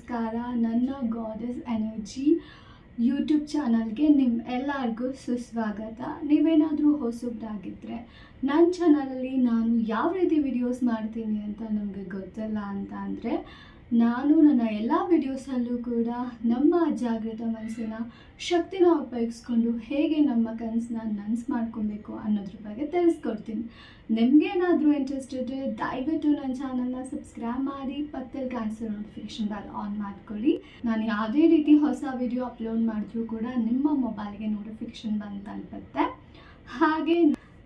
ನಮಸ್ಕಾರ, ನನ್ನ goddess energy YouTube ಚಾನಲ್ಗೆ ನಿಮ್ಮ ಎಲ್ಲರಿಗೂ ಸುಸ್ವಾಗತ. ನೀವೇನಾದರೂ ಹೊಸಬ್ರಾಗಿದ್ದರೆ ನನ್ನ ಚಾನಲಲ್ಲಿ ನಾನು ಯಾವ ರೀತಿ ವಿಡಿಯೋಸ್ ಮಾಡ್ತೀನಿ ಅಂತ ನಮಗೆ ಗೊತ್ತಿಲ್ಲ ಅಂತ ಅಂದರೆ ನಾನು ನನ್ನ ಎಲ್ಲ ವಿಡಿಯೋಸಲ್ಲೂ ಕೂಡ ನಮ್ಮ ಜಾಗೃತ ಮನಸ್ಸಿನ ಶಕ್ತಿನ ಉಪಯೋಗಿಸ್ಕೊಂಡು ಹೇಗೆ ನಮ್ಮ ಕನಸನ್ನ ನನ್ಸ್ ಮಾಡ್ಕೊಬೇಕು ಅನ್ನೋದ್ರ ಬಗ್ಗೆ ತಿಳಿಸ್ಕೊಡ್ತೀನಿ. ನಿಮಗೇನಾದರೂ ಇಂಟ್ರೆಸ್ಟ್ ಇದ್ದರೆ ದಯವಿಟ್ಟು ನನ್ನ ಚಾನಲ್ನ ಸಬ್ಸ್ಕ್ರೈಬ್ ಮಾಡಿ ಪಕ್ಕದಲ್ಲಿ ಕ್ಯಾನ್ಸರ್ ನೋಟಿಫಿಕೇಶನ್ ಬೆಲ್ ಆನ್ ಮಾಡ್ಕೊಳ್ಳಿ. ನಾನು ಯಾವುದೇ ರೀತಿ ಹೊಸ ವಿಡಿಯೋ ಅಪ್ಲೋಡ್ ಮಾಡಿದ್ರೂ ಕೂಡ ನಿಮ್ಮ ಮೊಬೈಲ್ಗೆ ನೋಟಿಫಿಕೇಶನ್ ಬಂದು ತಲುಪುತ್ತೆ. ಹಾಗೆ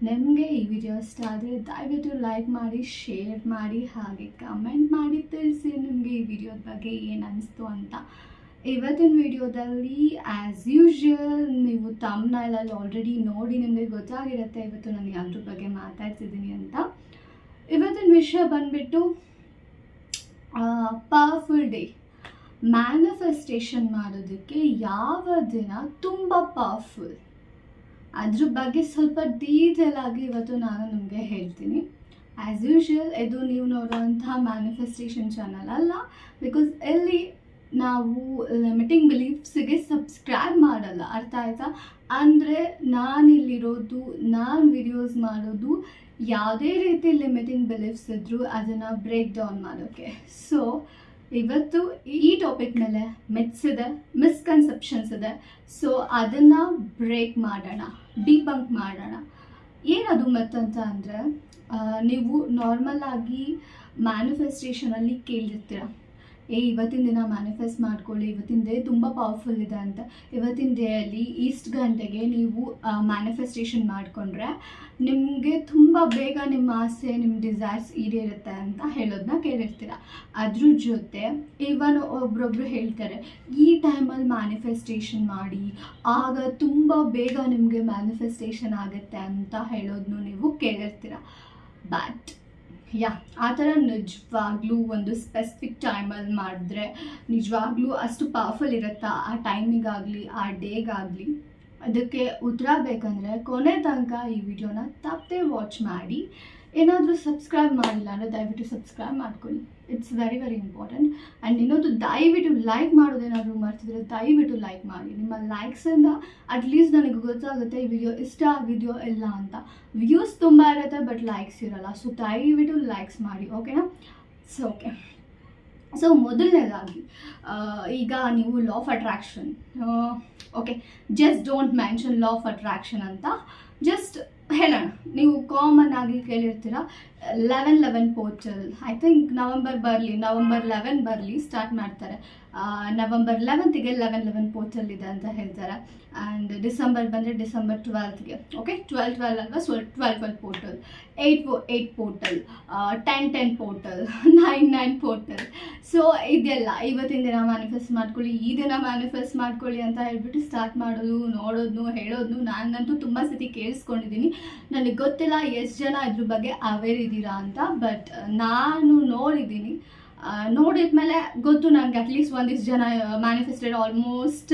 ನಿಮಗೆ ಈ ವಿಡಿಯೋ ಇಷ್ಟ ಆದರೆ ದಯವಿಟ್ಟು ಲೈಕ್ ಮಾಡಿ ಶೇರ್ ಮಾಡಿ, ಹಾಗೆ ಕಮೆಂಟ್ ಮಾಡಿ ತಿಳಿಸಿ ನಿಮಗೆ ಈ ವಿಡಿಯೋದ ಬಗ್ಗೆ ಏನು ಅನಿಸ್ತು ಅಂತ. ಇವತ್ತಿನ ವಿಡಿಯೋದಲ್ಲಿ ಆ್ಯಸ್ ಯೂಶ್ವಲ್ ನೀವು ತಮ್ಮನಲ್ಲಿ ಆಲ್ರೆಡಿ ನೋಡಿ ನಿಮಗೆ ಗೊತ್ತಾಗಿರುತ್ತೆ. ಇವತ್ತು ನಾನು ಯಾವ್ದ್ರ ಬಗ್ಗೆ ಮಾತಾಡ್ತಿದ್ದೀನಿ ಅಂತ. ಇವತ್ತಿನ ವಿಷಯ ಬಂದ್ಬಿಟ್ಟು ಪವರ್ಫುಲ್ ಡೇ ಮ್ಯಾನಿಫೆಸ್ಟೇಷನ್ ಮಾಡೋದಕ್ಕೆ ಯಾವ ದಿನ ತುಂಬ ಪವರ್ಫುಲ್ ಅದ್ರ ಬಗ್ಗೆ ಸ್ವಲ್ಪ ಡೀಟೇಲ್ ಆಗಿ ಇವತ್ತು ನಾನು ನಿಮಗೆ ಹೇಳ್ತೀನಿ. ಆ್ಯಸ್ ಯೂಶ್ವಲ್ ಇದು ನೀವು ನೋಡುವಂತಹ ಮ್ಯಾನಿಫೆಸ್ಟೇಷನ್ ಚಾನಲ್ ಅಲ್ಲ. ಬಿಕಾಸ್ ಇಲ್ಲಿ ನಾವು ಲಿಮಿಟಿಂಗ್ ಬಿಲೀಫ್ಸಿಗೆ ಸಬ್ಸ್ಕ್ರೈಬ್ ಮಾಡಲ್ಲ. ಅರ್ಥ ಆಯ್ತಾ? ಅಂದರೆ ನಾನಿಲ್ಲಿರೋದು, ನಾನು ವಿಡಿಯೋಸ್ ಮಾಡೋದು, ಯಾವುದೇ ರೀತಿ ಲಿಮಿಟಿಂಗ್ ಬಿಲೀಫ್ಸ್ ಇದ್ದರೂ ಅದನ್ನು ಬ್ರೇಕ್ ಡೌನ್ ಮಾಡೋಕ್ಕೆ ಸೊ ಇವತ್ತು ಈ ಟಾಪಿಕ್ ಮೇಲೆ ಮಿತ್ಸ್ ಇದೆ ಮಿಸ್ಕನ್ಸೆಪ್ಷನ್ಸ್ ಇದೆ. ಸೊ ಅದನ್ನು ಬ್ರೇಕ್ ಮಾಡೋಣ ಡಿಬಂಕ್ ಮಾಡೋಣ. ಏನದು ಮತ್ತು ಅಂತ ಅಂದರೆ ನೀವು ನಾರ್ಮಲ್ ಆಗಿ ಮ್ಯಾನಿಫೆಸ್ಟೇಷನಲ್ಲಿ ಕೇಳಿರ್ತೀರ. ಏ, ಇವತ್ತಿನ ದಿನ ಮ್ಯಾನಿಫೆಸ್ಟ್ ಮಾಡ್ಕೊಳ್ಳಿ, ಇವತ್ತಿನ ಡೇ ತುಂಬ ಪವರ್ಫುಲ್ ಇದೆ ಅಂತ. ಇವತ್ತಿನ ಡೇಯಲ್ಲಿ ಈಸ್ಟ್ ಗಂಟೆಗೆ ನೀವು ಮ್ಯಾನಿಫೆಸ್ಟೇಷನ್ ಮಾಡಿಕೊಂಡ್ರೆ ನಿಮಗೆ ತುಂಬ ಬೇಗ ನಿಮ್ಮ ಆಸೆ, ನಿಮ್ಮ ಡಿಸೈರ್ಸ್ ಈಡೇರುತ್ತೆ ಅಂತ ಹೇಳೋದನ್ನ ಕೇಳಿರ್ತೀರ. ಅದ್ರ ಜೊತೆ ಇವನ್ ಒಬ್ರೊಬ್ರು ಹೇಳ್ತಾರೆ, ಈ ಟೈಮಲ್ಲಿ ಮ್ಯಾನಿಫೆಸ್ಟೇಷನ್ ಮಾಡಿ, ಆಗ ತುಂಬ ಬೇಗ ನಿಮಗೆ ಮ್ಯಾನಿಫೆಸ್ಟೇಷನ್ ಆಗುತ್ತೆ ಅಂತ ಹೇಳೋದನ್ನು ನೀವು ಕೇಳಿರ್ತೀರ. ಬಟ್ ಯಾ, ಆ ಥರ ನಿಜವಾಗ್ಲೂ ಒಂದು ಸ್ಪೆಸಿಫಿಕ್ ಟೈಮಲ್ಲಿ ಮಾಡಿದ್ರೆ ನಿಜವಾಗ್ಲೂ ಅಷ್ಟು ಪವರ್ಫುಲ್ ಇರುತ್ತಾ? ಆ ಟೈಮಿಗಾಗಲಿ ಆ ಡೇಗಾಗಲಿ ಅದಕ್ಕೆ ಉತ್ತರ ಬೇಕಂದರೆ ಕೊನೆ ತನಕ ಈ ವಿಡಿಯೋನ ತಪ್ಪದೆ ವಾಚ್ ಮಾಡಿ. ಏನಾದರೂ ಸಬ್ಸ್ಕ್ರೈಬ್ ಮಾಡಿಲ್ಲ ಅಂದರೆ ದಯವಿಟ್ಟು ಸಬ್ಸ್ಕ್ರೈಬ್ ಮಾಡ್ಕೊಳ್ಳಿ. It's very very important and ಇನ್ನೊಂದು, ದಯವಿಟ್ಟು ಲೈಕ್ ಮಾಡೋದೇನಾದರೂ ಮರ್ತಿದ್ರೆ ದಯವಿಟ್ಟು ಲೈಕ್ ಮಾಡಿ. ನಿಮ್ಮ ಲೈಕ್ಸಿಂದ ಅಟ್ಲೀಸ್ಟ್ ನನಗೆ ಗೊತ್ತಾಗುತ್ತೆ ಈ ವಿಡಿಯೋ ಇಷ್ಟ ಆಗಿದೆಯೋ ಇಲ್ಲ ಅಂತ. ವ್ಯೂಸ್ ತುಂಬ ಇರುತ್ತೆ ಬಟ್ ಲೈಕ್ಸ್ ಇರೋಲ್ಲ. ಸೊ ದಯವಿಟ್ಟು ಲೈಕ್ಸ್ ಮಾಡಿ ಓಕೆನಾ ಸೊ ಓಕೆ ಸೊ ಮೊದಲನೇದಾಗಿ ಈಗ ನೀವು law of attraction okay just don't mention law of attraction ಅಂತ. ಜಸ್ಟ್ ಹೇಳೋಣ. ನೀವು ಕಾಮನ್ ಆಗಿ ಕೇಳಿರ್ತೀರ. Eleven eleven portal I think November ಬರಲಿ ನವಂಬರ್ ಲೆವೆನ್ ಬರಲಿ ಸ್ಟಾರ್ಟ್ ಮಾಡ್ತಾರೆ. ನವಂಬರ್ ಲೆವೆಂತಿಗೆ ಲೆವೆನ್ ಲೆವೆನ್ ಪೋರ್ಟಲ್ ಇದೆ ಅಂತ ಹೇಳ್ತಾರೆ. ಆ್ಯಂಡ್ ಡಿಸೆಂಬರ್ ಬಂದರೆ ಡಿಸೆಂಬರ್ ಟ್ವೆಲ್ತ್ಗೆ ಓಕೆ ಟ್ವೆಲ್ ಟ್ವೆಲ್ ಅಲ್ವಾ? So twelve twelve portal eight eight portal ten ten portal nine nine portal so ಇದೆಲ್ಲ. ಇವತ್ತಿನ ದಿನ ಮ್ಯಾನಿಫೆಸ್ಟ್ ಮಾಡ್ಕೊಳ್ಳಿ. ಈ ದಿನ ಮ್ಯಾನಿಫೆಸ್ಟ್ ಮಾಡ್ಕೊಳ್ಳಿ ಅಂತ ಹೇಳ್ಬಿಟ್ಟು ಸ್ಟಾರ್ಟ್ ಮಾಡೋದು, ನೋಡೋದು, ಹೇಳೋದು. ನಾನಂತೂ ತುಂಬ ಸತಿ ಕೇಳಿಸ್ಕೊಂಡಿದ್ದೀನಿ. ನನಗೆ ಗೊತ್ತಿಲ್ಲ ಎಷ್ಟು ಜನ ಇದ್ರ ಬಗ್ಗೆ ಅವೇರ್ ಇದ್ದೀರಾ ಅಂತ ಬಟ್ ನಾನು ನೋಡಿದ್ದೀನಿ ನೋಡಿದ್ಮೇಲೆ ಗೊತ್ತು ನನಗೆ ಅಟ್ಲೀಸ್ಟ್ ಒಂದಿಷ್ಟು ಜನ ಮ್ಯಾನಿಫೆಸ್ಟೆಡ್ ಆಲ್ಮೋಸ್ಟ್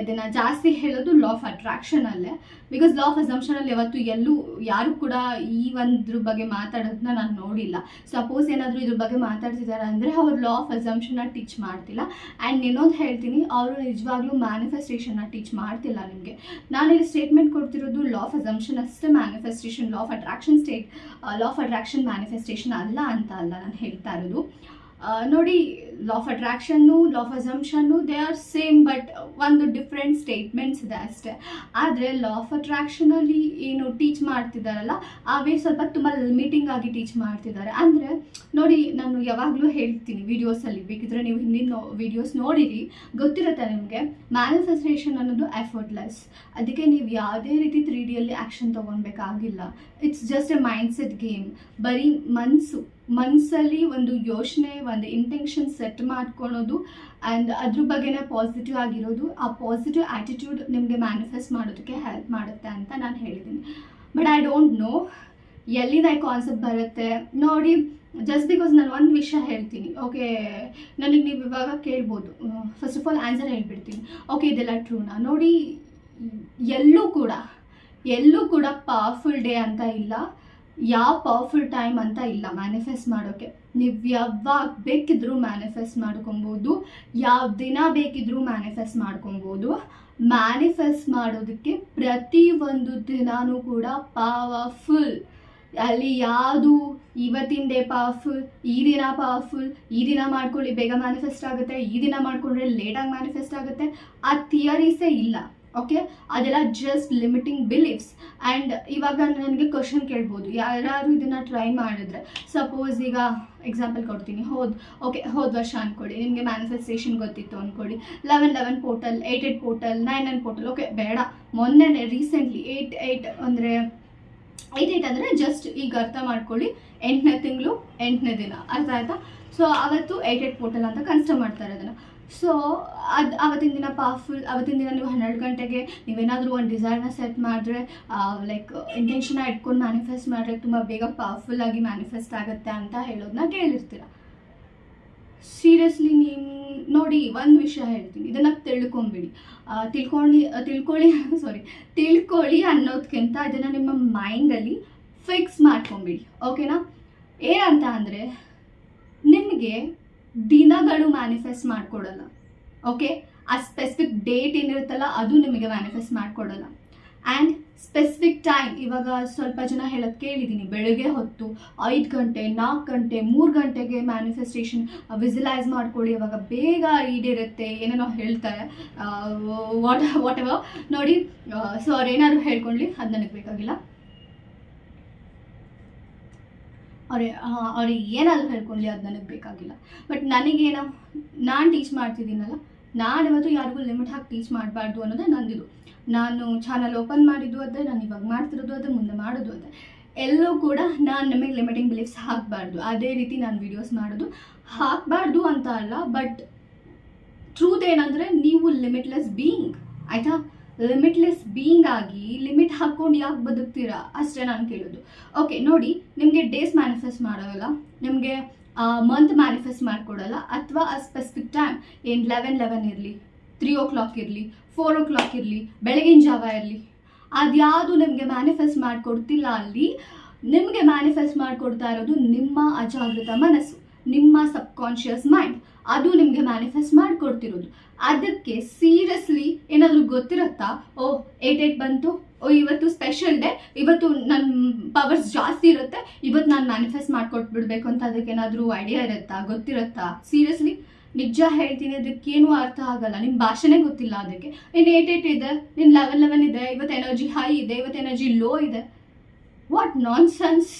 ಇದನ್ನು ಜಾಸ್ತಿ ಹೇಳೋದು ಲಾ ಆಫ್ ಅಟ್ರಾಕ್ಷನಲ್ಲೇ ಬಿಕಾಸ್ ಲಾ ಆಫ್ ಅಸಂಪ್ಷನಲ್ಲಿ ಯಾವತ್ತು ಎಲ್ಲೂ, ಯಾರು ಕೂಡ ಈ ಒಂದ್ರ ಬಗ್ಗೆ ಮಾತಾಡೋದನ್ನ ನಾನು ನೋಡಿಲ್ಲ. ಸಪೋಸ್ ಏನಾದರೂ ಇದ್ರ ಬಗ್ಗೆ ಮಾತಾಡ್ತಿದ್ದಾರೆ ಅಂದರೆ ಅವ್ರು ಲಾ ಆಫ್ ಅಸಂಪ್ಷನ್ನ ಟೀಚ್ ಮಾಡ್ತಿಲ್ಲ. ಆ್ಯಂಡ್ ಇನ್ನೊಂದು ಹೇಳ್ತೀನಿ, ಅವರು ನಿಜವಾಗ್ಲೂ ಮ್ಯಾನಿಫೆಸ್ಟೇಷನ್ನ ಟೀಚ್ ಮಾಡ್ತಿಲ್ಲ ನಿಮಗೆ. ನಾನಿಲ್ಲಿ ಸ್ಟೇಟ್ಮೆಂಟ್ ಕೊಡ್ತಿರೋದು ಲಾ ಆಫ್ ಅಸಂಪ್ಷನ್ ಅಷ್ಟೇ manifestation law of attraction state law of attraction manifestation ಅಲ್ಲ ಅಂತ ಅಲ್ಲ ನಾನು ಹೇಳ್ತಾ ಇರೋದು. ನೋಡಿ ಲಾ ಆಫ್ ಅಟ್ರಾಕ್ಷನ್ನು ಲಾ ಆಫ್ ಅಸಂಪ್ಷನ್ನು ದೇ ಆರ್ ಸೇಮ್ ಬಟ್ ಒಂದು ಡಿಫ್ರೆಂಟ್ ಸ್ಟೇಟ್ಮೆಂಟ್ಸ್ ಇದೆ ಅಷ್ಟೇ. ಆದರೆ ಲಾ ಆಫ್ ಅಟ್ರಾಕ್ಷನಲ್ಲಿ ಏನು ಟೀಚ್ ಮಾಡ್ತಿದ್ದಾರಲ್ಲ ಅವೇ ಸ್ವಲ್ಪ ತುಂಬ ಲಿಮಿಟಿಂಗ್ ಆಗಿ ಟೀಚ್ ಮಾಡ್ತಿದ್ದಾರೆ ಅಂದರೆ, ನೋಡಿ, ನಾನು ಯಾವಾಗಲೂ ಹೇಳ್ತೀನಿ ವೀಡಿಯೋಸಲ್ಲಿ ಬೇಕಿದ್ರೆ ನೀವು ಹಿಂದಿನ ವಿಡಿಯೋಸ್ ನೋಡಿರಿ. ಗೊತ್ತಿರುತ್ತೆ ನಿಮಗೆ ಮ್ಯಾನಿಫೆಸ್ಟೇಷನ್ ಅನ್ನೋದು ಎಫರ್ಟ್ಲೆಸ್ ಅದಕ್ಕೆ ನೀವು ಯಾವುದೇ ರೀತಿ ತ್ರೀ ಡಿಯಲ್ಲಿ action ತೊಗೊಳ್ಬೇಕಾಗಿಲ್ಲ it's just a mindset game ಬರೀ ಮನಸ್ಸು ಮನಸ್ಸಲ್ಲಿ ಒಂದು ಯೋಚನೆ, ಒಂದು ಇಂಟೆನ್ಷನ್ ಸೆಟ್ ಮಾಡ್ಕೊಳೋದು ಆ್ಯಂಡ್ ಅದ್ರ ಬಗ್ಗೆನೇ ಪಾಸಿಟಿವ್ ಆಗಿರೋದು. ಆ ಪಾಸಿಟಿವ್ ಆ್ಯಟಿಟ್ಯೂಡ್ ನಿಮಗೆ ಮ್ಯಾನಿಫೆಸ್ಟ್ ಮಾಡೋದಕ್ಕೆ ಹೆಲ್ಪ್ ಮಾಡುತ್ತೆ ಅಂತ ನಾನು ಹೇಳಿದ್ದೀನಿ ಬಟ್ ಐ ಡೋಂಟ್ ನೋ ಎಲ್ಲಿಂದ ಈ ಕಾನ್ಸೆಪ್ಟ್ ಬರುತ್ತೆ. ನೋಡಿ ಜಸ್ಟ್ ಬಿಕಾಸ್ ನಾನು ಒಂದು ವಿಷಯ ಹೇಳ್ತೀನಿ ಓಕೆ ನನಗೆ ನೀವು ಇವಾಗ ಕೇಳ್ಬೋದು. ಫಸ್ಟ್ ಆಫ್ ಆಲ್ ಆನ್ಸರ್ ಹೇಳ್ಬಿಡ್ತೀನಿ. ಓಕೆ ಇದೆಲ್ಲ ಟ್ರೂನಾ ನೋಡಿ, ಎಲ್ಲೂ ಕೂಡ ಎಲ್ಲೂ ಕೂಡ ಪವರ್ಫುಲ್ ಡೇ ಅಂತ ಇಲ್ಲ. ಯಾವ ಪವರ್ಫುಲ್ ಟೈಮ್ ಅಂತ ಇಲ್ಲ ಮ್ಯಾನಿಫೆಸ್ಟ್ ಮಾಡೋಕ್ಕೆ ನೀವು ಯಾವಾಗ ಬೇಕಿದ್ರೂ ಮ್ಯಾನಿಫೆಸ್ಟ್ ಮಾಡ್ಕೊಬೋದು. ಯಾವ ದಿನ ಬೇಕಿದ್ರೂ ಮ್ಯಾನಿಫೆಸ್ಟ್ ಮಾಡ್ಕೊಬೋದು. ಮ್ಯಾನಿಫೆಸ್ಟ್ ಮಾಡೋದಕ್ಕೆ ಪ್ರತಿ ಒಂದು ದಿನಾನೂ ಕೂಡ ಪವರ್ಫುಲ್. ಅಲ್ಲಿ ಯಾವುದು ಇವತ್ತಿನ ಡೇ ಪವರ್ಫುಲ್, ಈ ದಿನ ಪವರ್ಫುಲ್, ಈ ದಿನ ಮಾಡ್ಕೊಳ್ಳಿ ಬೇಗ ಮ್ಯಾನಿಫೆಸ್ಟ್ ಆಗುತ್ತೆ, ಈ ದಿನ ಮಾಡ್ಕೊಂಡ್ರೆ ಲೇಟಾಗಿ ಮ್ಯಾನಿಫೆಸ್ಟ್ ಆಗುತ್ತೆ. ಆ ಥಿಯರೀಸೇ ಇಲ್ಲ. ಓಕೆ ಅದೆಲ್ಲ ಜಸ್ಟ್ ಲಿಮಿಟಿಂಗ್ ಬಿಲೀಫ್ಸ್ ಆ್ಯಂಡ್ ಇವಾಗ ನನಗೆ ಕ್ವಶನ್ ಕೇಳ್ಬೋದು. ಯಾರು ಇದನ್ನು ಟ್ರೈ ಮಾಡಿದ್ರೆ ಸಪೋಸ್ ಈಗ ಎಕ್ಸಾಂಪಲ್ ಕೊಡ್ತೀನಿ. ಹೋದ್ ಓಕೆ ಹೋದ ವರ್ಷ ಅಂದ್ಕೊಳ್ಳಿ ನಿಮಗೆ ಮ್ಯಾನಿಫೆಸ್ಟೇಷನ್ ಗೊತ್ತಿತ್ತು ಅಂದ್ಕೊಡಿ eleven eleven portal eight eight portal nine nine portal okay ಬೇಡ. ಮೊನ್ನೆ ರೀಸೆಂಟ್ಲಿ ಏಯ್ಟ್ ಏಯ್ಟ್ ಅಂದರೆ ಏಯ್ಟ್ ಏಯ್ಟ್ ಅಂದರೆ ಜಸ್ಟ್ ಈಗ ಅರ್ಥ ಮಾಡ್ಕೊಳ್ಳಿ. ಎಂಟನೇ ತಿಂಗಳು, ಎಂಟನೇ ದಿನ. ಅರ್ಥ ಆಯ್ತಾ? ಸೊ ಅವತ್ತು ಏಯ್ಟ್ ಏಯ್ಟ್ ಪೋರ್ಟಲ್ ಅಂತ ಕನ್ಸಿಡರ್ ಮಾಡ್ತಾರೆ ಅದನ್ನು ಸೊ ಅದು ಅವತ್ತಿನ ದಿನ ಪವರ್ಫುಲ್ ಅವತ್ತಿನ ದಿನ ನೀವು ಹನ್ನೆರಡು ಗಂಟೆಗೆ ನೀವೇನಾದರೂ ಒಂದು ಡಿಸೈರ್ನ ಸೆಟ್ ಮಾಡಿದ್ರೆ ಲೈಕ್ ಇಂಟೆನ್ಷನ್ನ ಇಟ್ಕೊಂಡು ಮ್ಯಾನಿಫೆಸ್ಟ್ ಮಾಡಿದ್ರೆ ತುಂಬ ಬೇಗ ಪವರ್ಫುಲ್ ಆಗಿ ಮ್ಯಾನಿಫೆಸ್ಟ್ ಆಗುತ್ತೆ ಅಂತ ಹೇಳೋದನ್ನ ಕೇಳಿರ್ತೀರ. ಸೀರಿಯಸ್ಲಿ ನೀವು ನೋಡಿ ಒಂದು ವಿಷಯ ಹೇಳ್ತೀನಿ. ಇದನ್ನು ತಿಳ್ಕೊಂಬಿಡಿ. ತಿಳ್ಕೊಳ್ಳಿ ತಿಳ್ಕೊಳ್ಳಿ ಸಾರಿ ತಿಳ್ಕೊಳ್ಳಿ ಅನ್ನೋದಕ್ಕಿಂತ ಇದನ್ನು ನಿಮ್ಮ ಮೈಂಡಲ್ಲಿ ಫಿಕ್ಸ್ ಮಾಡ್ಕೊಂಬಿಡಿ. ಓಕೆನಾ ಏನಂತ ಅಂದರೆ ನಿಮಗೆ ದಿನಗಳು ಮ್ಯಾನಿಫೆಸ್ಟ್ ಮಾಡಿಕೊಡಲ್ಲ. ಓಕೆ ಆ ಸ್ಪೆಸಿಫಿಕ್ ಡೇಟ್ ಏನಿರುತ್ತಲ್ಲ, ಅದು ನಿಮಗೆ ಮ್ಯಾನಿಫೆಸ್ಟ್ ಮಾಡಿಕೊಡಲ್ಲ. ಆ್ಯಂಡ್ ಸ್ಪೆಸಿಫಿಕ್ ಟೈಮ್ ಇವಾಗ ಸ್ವಲ್ಪ ಜನ ಹೇಳೋದು ಕೇಳಿದ್ದೀನಿ ಬೆಳಗ್ಗೆ ಹೊತ್ತು ಐದು ಗಂಟೆ ನಾಲ್ಕು ಗಂಟೆ, ಮೂರು ಗಂಟೆಗೆ ಮ್ಯಾನಿಫೆಸ್ಟೇಷನ್ ವಿಸಿಲೈಸ್ ಮಾಡ್ಕೊಳ್ಳಿ. ಇವಾಗ ಬೇಗ ಈಡೇರುತ್ತೆ. ಏನೇನೋ ಹೇಳ್ತಾರೆ. ವಾಟ್ ವಾಟ್ ಎವರ್ ನೋಡಿ ಸೊ ಅವ್ರು ಏನಾದ್ರು ಹೇಳ್ಕೊಳ್ಳಿ. ಅದು ನನಗೆ ಬೇಕಾಗಿಲ್ಲ. ಅವ್ರೆ ಅವ್ರಿಗೆ ಏನಾದರೂ ಹೇಳ್ಕೊಳ್ಳಿ ಅದು ನನಗೆ ಬೇಕಾಗಿಲ್ಲ. ಬಟ್ ನನಗೇನು, ನಾನು ಟೀಚ್ ಮಾಡ್ತಿದ್ದೀನಲ್ಲ, ನಾನು ಇವತ್ತು ಯಾರಿಗೂ ಲಿಮಿಟ್ ಹಾಕಿ ಟೀಚ್ ಮಾಡಬಾರ್ದು ಅನ್ನೋದೇ ನಂದಿದು. ನಾನು ಚಾನಲ್ ಓಪನ್ ಮಾಡಿದ್ದು ಅದೇ, ನಾನು ಇವಾಗ ಮಾಡ್ತಿರೋದು ಅದೇ, ಮುಂದೆ ಮಾಡೋದು ಅದೇ. ಎಲ್ಲೂ ಕೂಡ ನಾನು ನಮಗೆ ಲಿಮಿಟಿಂಗ್ ಬಿಲೀಫ್ಸ್ ಹಾಕಬಾರ್ದು. ಅದೇ ರೀತಿ ನಾನು ವಿಡಿಯೋಸ್ ಮಾಡೋದು ಹಾಕಬಾರ್ದು ಅಂತ ಅಲ್ಲ ಬಟ್ ಟ್ರೂತ್ ಏನಂದರೆ ನೀವು ಲಿಮಿಟ್ಲೆಸ್ ಬೀಯಿಂಗ್ ಆಯಿತಾ? ಲಿಮಿಟ್ಲೆಸ್ ಬೀಯಿಂಗ್ ಆಗಿ ಲಿಮಿಟ್ ಹಾಕ್ಕೊಂಡು ಯಾಕೆ ಬದುಕ್ತೀರಾ? ಅಷ್ಟೇ ನಾನು ಕೇಳೋದು. ಓಕೆ ನೋಡಿ, ನಿಮಗೆ ಡೇಸ್ ಮ್ಯಾನಿಫೆಸ್ಟ್ ಮಾಡೋಲ್ಲ ನಿಮಗೆ ಮಂತ್ ಮ್ಯಾನಿಫೆಸ್ಟ್ ಮಾಡಿಕೊಡಲ್ಲ, ಅಥವಾ ಆ ಸ್ಪೆಸಿಫಿಕ್ ಟೈಮ್ ಏನು ಲೆವೆನ್ ಲೆವೆನ್ ಇರಲಿ ತ್ರೀ ಓ ಕ್ಲಾಕ್ ಇರಲಿ ಫೋರ್ ಓ ಕ್ಲಾಕ್ ಇರಲಿ, ಬೆಳಗಿನ ಜಾವ ಇರಲಿ, ಅದ್ಯಾವುದು ನಿಮಗೆ ಮ್ಯಾನಿಫೆಸ್ಟ್ ಮಾಡಿಕೊಡ್ತಿಲ್ಲ ಅಲ್ಲಿ, ನಿಮಗೆ ಮ್ಯಾನಿಫೆಸ್ಟ್ ಮಾಡಿಕೊಡ್ತಾ ಇರೋದು ನಿಮ್ಮ ಅಜಾಗೃತ ಮನಸ್ಸು, ನಿಮ್ಮ ಸಬ್ಕಾನ್ಷಿಯಸ್ ಮೈಂಡ್ ಅದು ನಿಮಗೆ ಮ್ಯಾನಿಫೆಸ್ಟ್ ಮಾಡಿಕೊಡ್ತಿರೋದು. ಅದಕ್ಕೆ ಸೀರಿಯಸ್ಲಿ ಏನಾದರೂ ಗೊತ್ತಿರುತ್ತಾ? ಓ ಏಟ್ ಏಟ್ ಬಂತು. ಓ, ಇವತ್ತು ಸ್ಪೆಷಲ್ ಡೇ ಇವತ್ತು ನನ್ನ ಪವರ್ಸ್ ಜಾಸ್ತಿ ಇರುತ್ತೆ. ಇವತ್ತು ನಾನು ಮ್ಯಾನಿಫೆಸ್ಟ್ ಮಾಡ್ಕೊಟ್ಬಿಡ್ಬೇಕು ಅಂತ ಅದಕ್ಕೆ ಏನಾದರೂ ಐಡಿಯಾ ಇರುತ್ತಾ? ಗೊತ್ತಿರುತ್ತಾ? ಸೀರಿಯಸ್ಲಿ ನಿಜ ಹೇಳ್ತೀನಿ, ಅದಕ್ಕೇನು ಅರ್ಥ ಆಗಲ್ಲ. ನಿಮ್ಮ ಭಾಷೆನೇ ಗೊತ್ತಿಲ್ಲ ಅದಕ್ಕೆ. ಇನ್ನು ಏಟ್ ಏಟ್ ಇದೆ. ನಿನ್ನ ಲೆವೆನ್ ಲೆವೆನ್ ಇದೆ. ಇವತ್ತು ಎನರ್ಜಿ ಹೈ ಇದೆ. ಇವತ್ತು ಎನರ್ಜಿ ಲೋ ಇದೆ. ವಾಟ್ ನಾನ್ ಸೆನ್ಸ್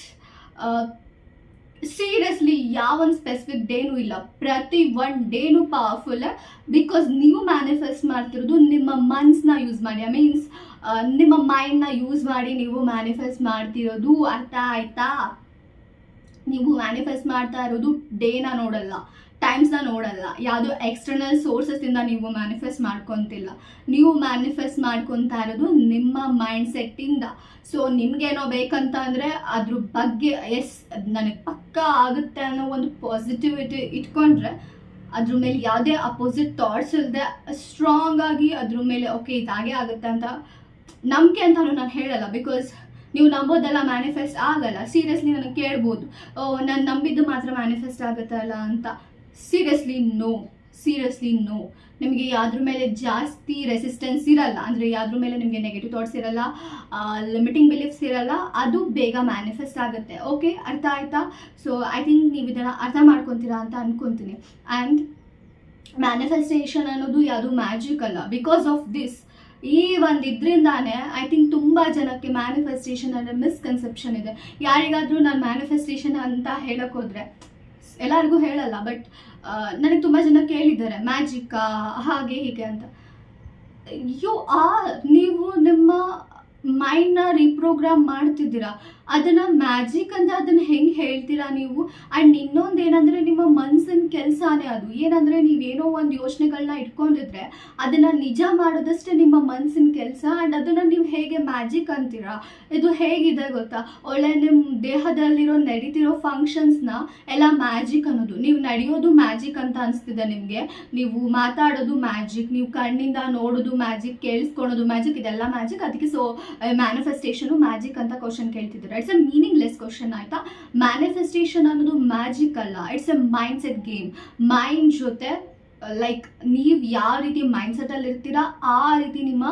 ಸೀರಿಯಸ್ಲಿ ಯಾವೊಂದು ಸ್ಪೆಸಿಫಿಕ್ ಡೇನೂ ಇಲ್ಲ. ಪ್ರತಿ ಒನ್ ಡೇನೂ ಪವರ್ಫುಲ್ ಬಿಕಾಸ್ ನೀವು ಮ್ಯಾನಿಫೆಸ್ಟ್ ಮಾಡ್ತಿರೋದು ನಿಮ್ಮ ಮನ್ಸ್ನ ಯೂಸ್ ಮಾಡಿ. ಐ ಮೀನ್ಸ್ ನಿಮ್ಮ ಮೈಂಡ್ನ ಯೂಸ್ ಮಾಡಿ ನೀವು ಮ್ಯಾನಿಫೆಸ್ಟ್ ಮಾಡ್ತಿರೋದು ಅರ್ಥ ಆಯ್ತಾ? ನೀವು ಮ್ಯಾನಿಫೆಸ್ಟ್ ಮಾಡ್ತಾ ಇರೋದು ಡೇನ ನೋಡಲ್ಲ. ಟೈಮ್ಸ್ನ ನೋಡಲ್ಲ. ಯಾವುದೋ ಎಕ್ಸ್ಟರ್ನಲ್ ಸೋರ್ಸಸ್ಸಿಂದ ನೀವು ಮ್ಯಾನಿಫೆಸ್ಟ್ ಮಾಡ್ಕೊತಿಲ್ಲ. ನೀವು ಮ್ಯಾನಿಫೆಸ್ಟ್ ಮಾಡ್ಕೊತಾ ಇರೋದು ನಿಮ್ಮ ಮೈಂಡ್ ಸೆಟ್ಟಿಂದ ಸೊ ನಿಮ್ಗೇನೋ ಬೇಕಂತ ಅಂದರೆ ಅದ್ರ ಬಗ್ಗೆ ಎಸ್ ನನಗೆ ಪಕ್ಕ ಆಗುತ್ತೆ ಅನ್ನೋ ಒಂದು ಪಾಸಿಟಿವಿಟಿ ಇಟ್ಕೊಂಡ್ರೆ ಅದ್ರ ಮೇಲೆ ಯಾವುದೇ ಅಪೋಸಿಟ್ ಥಾಟ್ಸ್ ಇಲ್ಲದೆ ಸ್ಟ್ರಾಂಗ್ ಆಗಿ ಅದ್ರ ಮೇಲೆ ಓಕೆ ಇದಾಗೆ ಆಗುತ್ತೆ ಅಂತ ನಂಬಿಕೆ ಅಂತಲೂ ನಾನು ಹೇಳಲ್ಲ. ಬಿಕಾಸ್ ನೀವು ನಂಬೋದೆಲ್ಲ ಮ್ಯಾನಿಫೆಸ್ಟ್ ಆಗಲ್ಲ. ಸೀರಿಯಸ್ಲಿ ನನಗೆ ಕೇಳ್ಬೋದು. ನಾನು ನಂಬಿದ್ದು ಮಾತ್ರ ಮ್ಯಾನಿಫೆಸ್ಟ್ ಆಗುತ್ತಲ್ಲ ಅಂತ. ಸೀರಿಯಸ್ಲಿ ನೋ ಸೀರಿಯಸ್ಲಿ ನೋ ನಿಮಗೆ ಯಾವ್ದ್ರ ಮೇಲೆ ಜಾಸ್ತಿ ರೆಸಿಸ್ಟೆನ್ಸ್ ಇರಲ್ಲ, ಅಂದರೆ ಯಾವ್ದ್ರ ಮೇಲೆ ನಿಮಗೆ ನೆಗೆಟಿವ್ ಥಾಟ್ಸ್ ಇರಲ್ಲ ಲಿಮಿಟಿಂಗ್ ಬಿಲೀಫ್ಸ್ ಇರಲ್ಲ, ಅದು ಬೇಗ ಮ್ಯಾನಿಫೆಸ್ಟ್ ಆಗುತ್ತೆ. ಓಕೆ ಅರ್ಥ ಆಯ್ತಾ? ಸೊ ಐ ಥಿಂಕ್ ನೀವು ಇದನ್ನು ಅರ್ಥ ಮಾಡ್ಕೊತೀರಾ ಅಂತ ಅನ್ಕೊತೀನಿ. ಆ್ಯಂಡ್ ಮ್ಯಾನಿಫೆಸ್ಟೇಷನ್ ಅನ್ನೋದು ಯಾವುದು ಮ್ಯಾಜಿಕ್ ಅಲ್ಲ. ಬಿಕಾಸ್ ಆಫ್ ದಿಸ್ ಈ ಒಂದು ಇದರಿಂದಾನೇ ಐ ಥಿಂಕ್ ತುಂಬ ಜನಕ್ಕೆ ಮ್ಯಾನಿಫೆಸ್ಟೇಷನ್ ಅಂದರೆ ಮಿಸ್ಕನ್ಸೆಪ್ಷನ್ ಇದೆ. ಯಾರಿಗಾದರೂ ನಾನು ಮ್ಯಾನಿಫೆಸ್ಟೇಷನ್ ಅಂತ ಹೇಳೋಕ್ಕೋದ್ರೆ ಎಲ್ಲರಿಗೂ ಹೇಳಲ್ಲ ಬಟ್ ನನಗೆ ತುಂಬ ಜನ ಕೇಳಿದ್ದಾರೆ, ಮ್ಯಾಜಿಕ್ಕಾ, ಹಾಗೆ ಹೀಗೆ ಅಂತ. ಯು ಆರ್, ನೀವು ನಿಮ್ಮ ಮೈಂಡ್ನ ರೀಪ್ರೋಗ್ರಾಮ್ ಮಾಡ್ತಿದ್ದೀರಾ? ಅದನ್ನು ಮ್ಯಾಜಿಕ್ ಅಂತ ಅದನ್ನ ಹೆಂಗೆ ಹೇಳ್ತೀರಾ ನೀವು? ಆ್ಯಂಡ್ ಇನ್ನೊಂದು ಏನಂದ್ರೆ ನಿಮ್ಮ ಮನ್ಸಿನ ಕೆಲಸನೇ ಅದು. ಏನಂದರೆ ನೀವೇನೋ ಒಂದು ಯೋಚನೆಗಳನ್ನ ಇಟ್ಕೊಂಡಿದ್ರೆ ಅದನ್ನ ನಿಜ ಮಾಡೋದಷ್ಟೇ ನಿಮ್ಮ ಮನ್ಸಿನ ಕೆಲಸ. ಆ್ಯಂಡ್ ಅದನ್ನ ನೀವು ಹೇಗೆ ಮ್ಯಾಜಿಕ್ ಅಂತೀರಾ? ಇದು ಹೇಗಿದೆ ಗೊತ್ತಾ? ಒಳ್ಳೆ ನಿಮ್ಮ ದೇಹದಲ್ಲಿರೋ ನಡೀತಿರೋ ಫಂಕ್ಷನ್ಸ್ನ ಎಲ್ಲ ಮ್ಯಾಜಿಕ್ ಅನ್ನೋದು. ನೀವು ನಡೆಯೋದು ಮ್ಯಾಜಿಕ್ ಅಂತ ಅನಿಸ್ತಿದೆ ನಿಮಗೆ. ನೀವು ಮಾತಾಡೋದು ಮ್ಯಾಜಿಕ್ ನೀವು ಕಣ್ಣಿಂದ ನೋಡೋದು ಮ್ಯಾಜಿಕ್ ಕೇಳಿಸ್ಕೊಳೋದು ಮ್ಯಾಜಿಕ್ ಇದೆಲ್ಲ ಮ್ಯಾಜಿಕ್ ಅದಕ್ಕೆ ಸೊ ಮ್ಯಾನಿಫೆಸ್ಟೇಷನು ಮ್ಯಾಜಿಕ್ ಅಂತ question it's a meaningless question ಆಯಿತಾ? ಮ್ಯಾನಿಫೆಸ್ಟೇಷನ್ ಅನ್ನೋದು ಮ್ಯಾಜಿಕ್ ಅಲ್ಲ. It's a mindset game mind ಜೊತೆ ಲೈಕ್ ನೀವು ಯಾವ ರೀತಿ ಮೈಂಡ್ ಸೆಟಲ್ಲಿ ಇರ್ತೀರಾ, ಆ ರೀತಿ ನಿಮ್ಮ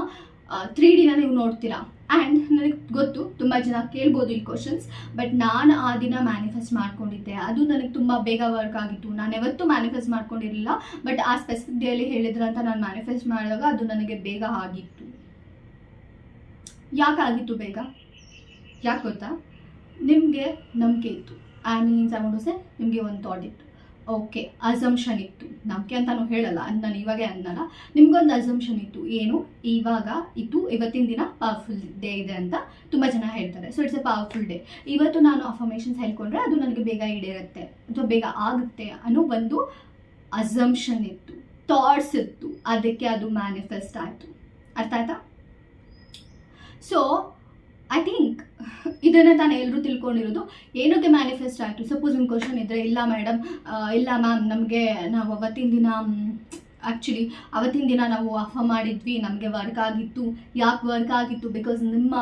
ತ್ರೀ ಡಿನ ನೀವು ನೋಡ್ತೀರಾ. ಆ್ಯಂಡ್ ನನಗೆ ಗೊತ್ತು, ತುಂಬ ಜನ ಕೇಳ್ಬೋದು ಈ ಕ್ವಶನ್ಸ್ ಬಟ್ ನಾನು ಆ ದಿನ ಮ್ಯಾನಿಫೆಸ್ಟ್ ಮಾಡ್ಕೊಂಡಿದ್ದೆ. ಅದು ನನಗೆ ತುಂಬ ಬೇಗ ವರ್ಕ್ ಆಗಿತ್ತು. ನಾನು ಯಾವತ್ತೂ ಮ್ಯಾನಿಫೆಸ್ಟ್ ಮಾಡ್ಕೊಂಡಿರಲಿಲ್ಲ ಬಟ್ ಆ ಸ್ಪೆಸಿಫಿಕ್ ಡೇಲಿ ಹೇಳಿದ್ರಂತ ನಾನು ಮ್ಯಾನಿಫೆಸ್ಟ್ ಮಾಡಿದಾಗ ಅದು ನನಗೆ ಬೇಗ ಆಗಿತ್ತು. ಯಾಕಾಗಿತ್ತು ಬೇಗ? ಯಾಕೆ ಗೊತ್ತಾ? ನಿಮಗೆ ನಂಬಿಕೆ ಇತ್ತು. ಐ ಮೀನ್ಸ್ ಐ ವಾಂಟ್ ನಿಮಗೆ ಒಂದು ಥಾಟ್ ಇತ್ತು. ಓಕೆ ಅಸಂಪ್ಷನ್ ಇತ್ತು. ನಂಬಿಕೆ ಅಂತಾನು ಹೇಳಲ್ಲ ಅದು ನಾನು ಇವಾಗೆ ಅನ್ನಲ್ಲ ನಿಮ್ಗೊಂದು ಅಸಂಪ್ಷನ್ ಇತ್ತು. ಏನು? ಇವಾಗ ಇತ್ತು ಇವತ್ತಿನ ದಿನ ಪವರ್ಫುಲ್ ಡೇ ಇದೆ ಅಂತ ತುಂಬ ಜನ ಹೇಳ್ತಾರೆ. So it's a powerful day ಇವತ್ತು ನಾನು ಅಫರ್ಮೇಷನ್ಸ್ ಹೇಳ್ಕೊಂಡ್ರೆ ಅದು ನನಗೆ ಬೇಗ ಈಡೇರುತ್ತೆ, ಅಥವಾ ಬೇಗ ಆಗುತ್ತೆ ಅನ್ನೋ ಒಂದು ಅಸಂಪ್ಷನ್ ಇತ್ತು. ಥಾಟ್ಸ್ ಇತ್ತು. ಅದಕ್ಕೆ ಅದು ಮ್ಯಾನಿಫೆಸ್ಟ್ ಆಯಿತು. ಅರ್ಥ ಆಯ್ತಾ? ಸೊ ಐ ಥಿಂಕ್ ಇದನ್ನು ತಾನು ಎಲ್ಲರೂ ತಿಳ್ಕೊಂಡಿರೋದು. ಏನಕ್ಕೆ ಮ್ಯಾನಿಫೆಸ್ಟ್ ಆಯಿತು? ಸಪೋಸ್ ನಿಮ್ಮ ಕ್ವಶನ್ ಇದ್ದರೆ ಇಲ್ಲ ಮೇಡಮ್ ಇಲ್ಲ ಮ್ಯಾಮ್ ನಮಗೆ ನಾವು ಅವತ್ತಿನ ದಿನ ಆ್ಯಕ್ಚುಲಿ ಅವತ್ತಿನ ದಿನ ನಾವು ಅಫ ಮಾಡಿದ್ವಿ, ನಮಗೆ ವರ್ಕ್ ಆಗಿತ್ತು. ಯಾಕೆ ವರ್ಕ್ ಆಗಿತ್ತು? ಬಿಕಾಸ್ ನಿಮ್ಮ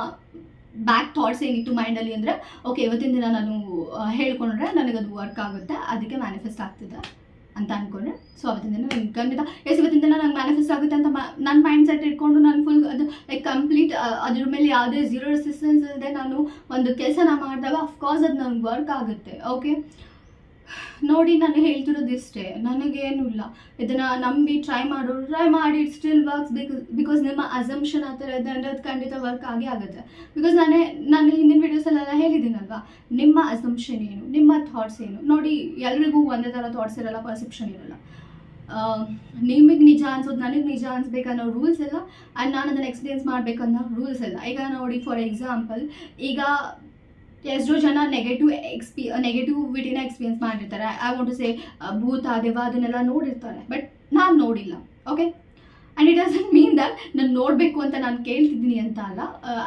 ಬ್ಯಾಕ್ ಥಾಟ್ಸ್ ಏನಿತ್ತು ಮೈಂಡಲ್ಲಿ ಅಂದರೆ ಓಕೆ ಇವತ್ತಿನ ದಿನ ನಾನು ಹೇಳ್ಕೊಂಡ್ರೆ ನನಗದು ವರ್ಕ್ ಆಗುತ್ತೆ, ಅದಕ್ಕೆ ಮ್ಯಾನಿಫೆಸ್ಟ್ ಆಗ್ತಿದೆ. ಅಂತ ಅಂದ್ಕೊಂಡ್ರೆ ಸೊ ಅವತ್ತಿನ ಖಂಡಿತ ಎಸ್ ನಂಗೆ ಮ್ಯಾನಿಫೆಸ್ಟ್ ಆಗುತ್ತೆ ಅಂತ ನನ್ನ ಮೈಂಡ್ ಸೆಟ್ ಇಟ್ಕೊಂಡು ನಾನು ಫುಲ್ ಅದು ಲೈಕ್ ಕಂಪ್ಲೀಟ್ ಅದ್ರ ಮೇಲೆ ಯಾವುದೇ ಝೀರೋ ರೆಸಿಸ್ಟೆನ್ಸ್ ಇಲ್ಲದೆ ನಾನು ಒಂದು ಕೆಲಸನ ಮಾಡಿದಾಗ ಅಫ್ಕೋರ್ಸ್ ಅದು ನನಗೆ ವರ್ಕ್ ಆಗುತ್ತೆ ಓಕೆ ನೋಡಿ, ನಾನು ಹೇಳ್ತಿರೋದು ಇಷ್ಟೇ ನನಗೇನು ಇಲ್ಲ ಇದನ್ನು ನಂಬಿ ಟ್ರೈ ಮಾಡೋರು ಟ್ರೈ ಮಾಡಿ it still works because because ನಿಮ್ಮ ಅಸಂಪ್ಷನ್ ಆ ಥರ ಇದೆ ಅಂದರೆ ಅದು ಖಂಡಿತ ವರ್ಕ್ ಆಗೇ ಆಗುತ್ತೆ. ಬಿಕಾಸ್ ನಾನೇ, ನಾನು ಹಿಂದಿನ ವೀಡಿಯೋಸಲ್ಲೆಲ್ಲ ಹೇಳಿದ್ದೀನಲ್ವಾ? ನಿಮ್ಮ ಅಸಂಪ್ಷನ್ ಏನು? ನಿಮ್ಮ ಥಾಟ್ಸ್ ಏನು? ನೋಡಿ, ಎಲ್ರಿಗೂ ಒಂದೇ ಥರ ಥಾಟ್ಸ್ ಇರಲ್ಲ ಪರ್ಸೆಪ್ಷನ್ ಇರಲ್ಲ. ನಿಮಗೆ ನಿಜ ಅನ್ಸೋದು ನನಗೆ ನಿಜ ಅನ್ಸ್ಬೇಕನ್ನೋ ರೂಲ್ಸ್ ಇಲ್ಲ ಆ್ಯಂಡ್ ನಾನು ಅದನ್ನು ಎಕ್ಸ್ಪೀರಿಯನ್ಸ್ ಮಾಡಬೇಕನ್ನೋ ರೂಲ್ಸ್ ಇಲ್ಲ ಈಗ ನೋಡಿ ಫಾರ್ ಎಕ್ಸಾಂಪಲ್ ಈಗ ಎಷ್ಟೋ ಜನ ನೆಗೆಟಿವ್ ಎಕ್ಸ್ಪಿ ನೆಗೆಟಿವಿಟಿನ ಎಕ್ಸ್ಪೀರಿಯನ್ಸ್ ಮಾಡಿರ್ತಾರೆ ಐ ವಾಂಟ್ ಟು ಸೇ ಭೂತ ದೆವ್ವ ಅದನ್ನೆಲ್ಲ ನೋಡಿರ್ತಾರೆ ಬಟ್ ನಾನು ನೋಡಿಲ್ಲ okay and it doesn't mean that ನಾನು ನೋಡಬೇಕು ಅಂತ ನಾನು ಕೇಳ್ತಿದ್ದೀನಿ ಅಂತ ಅಲ್ಲ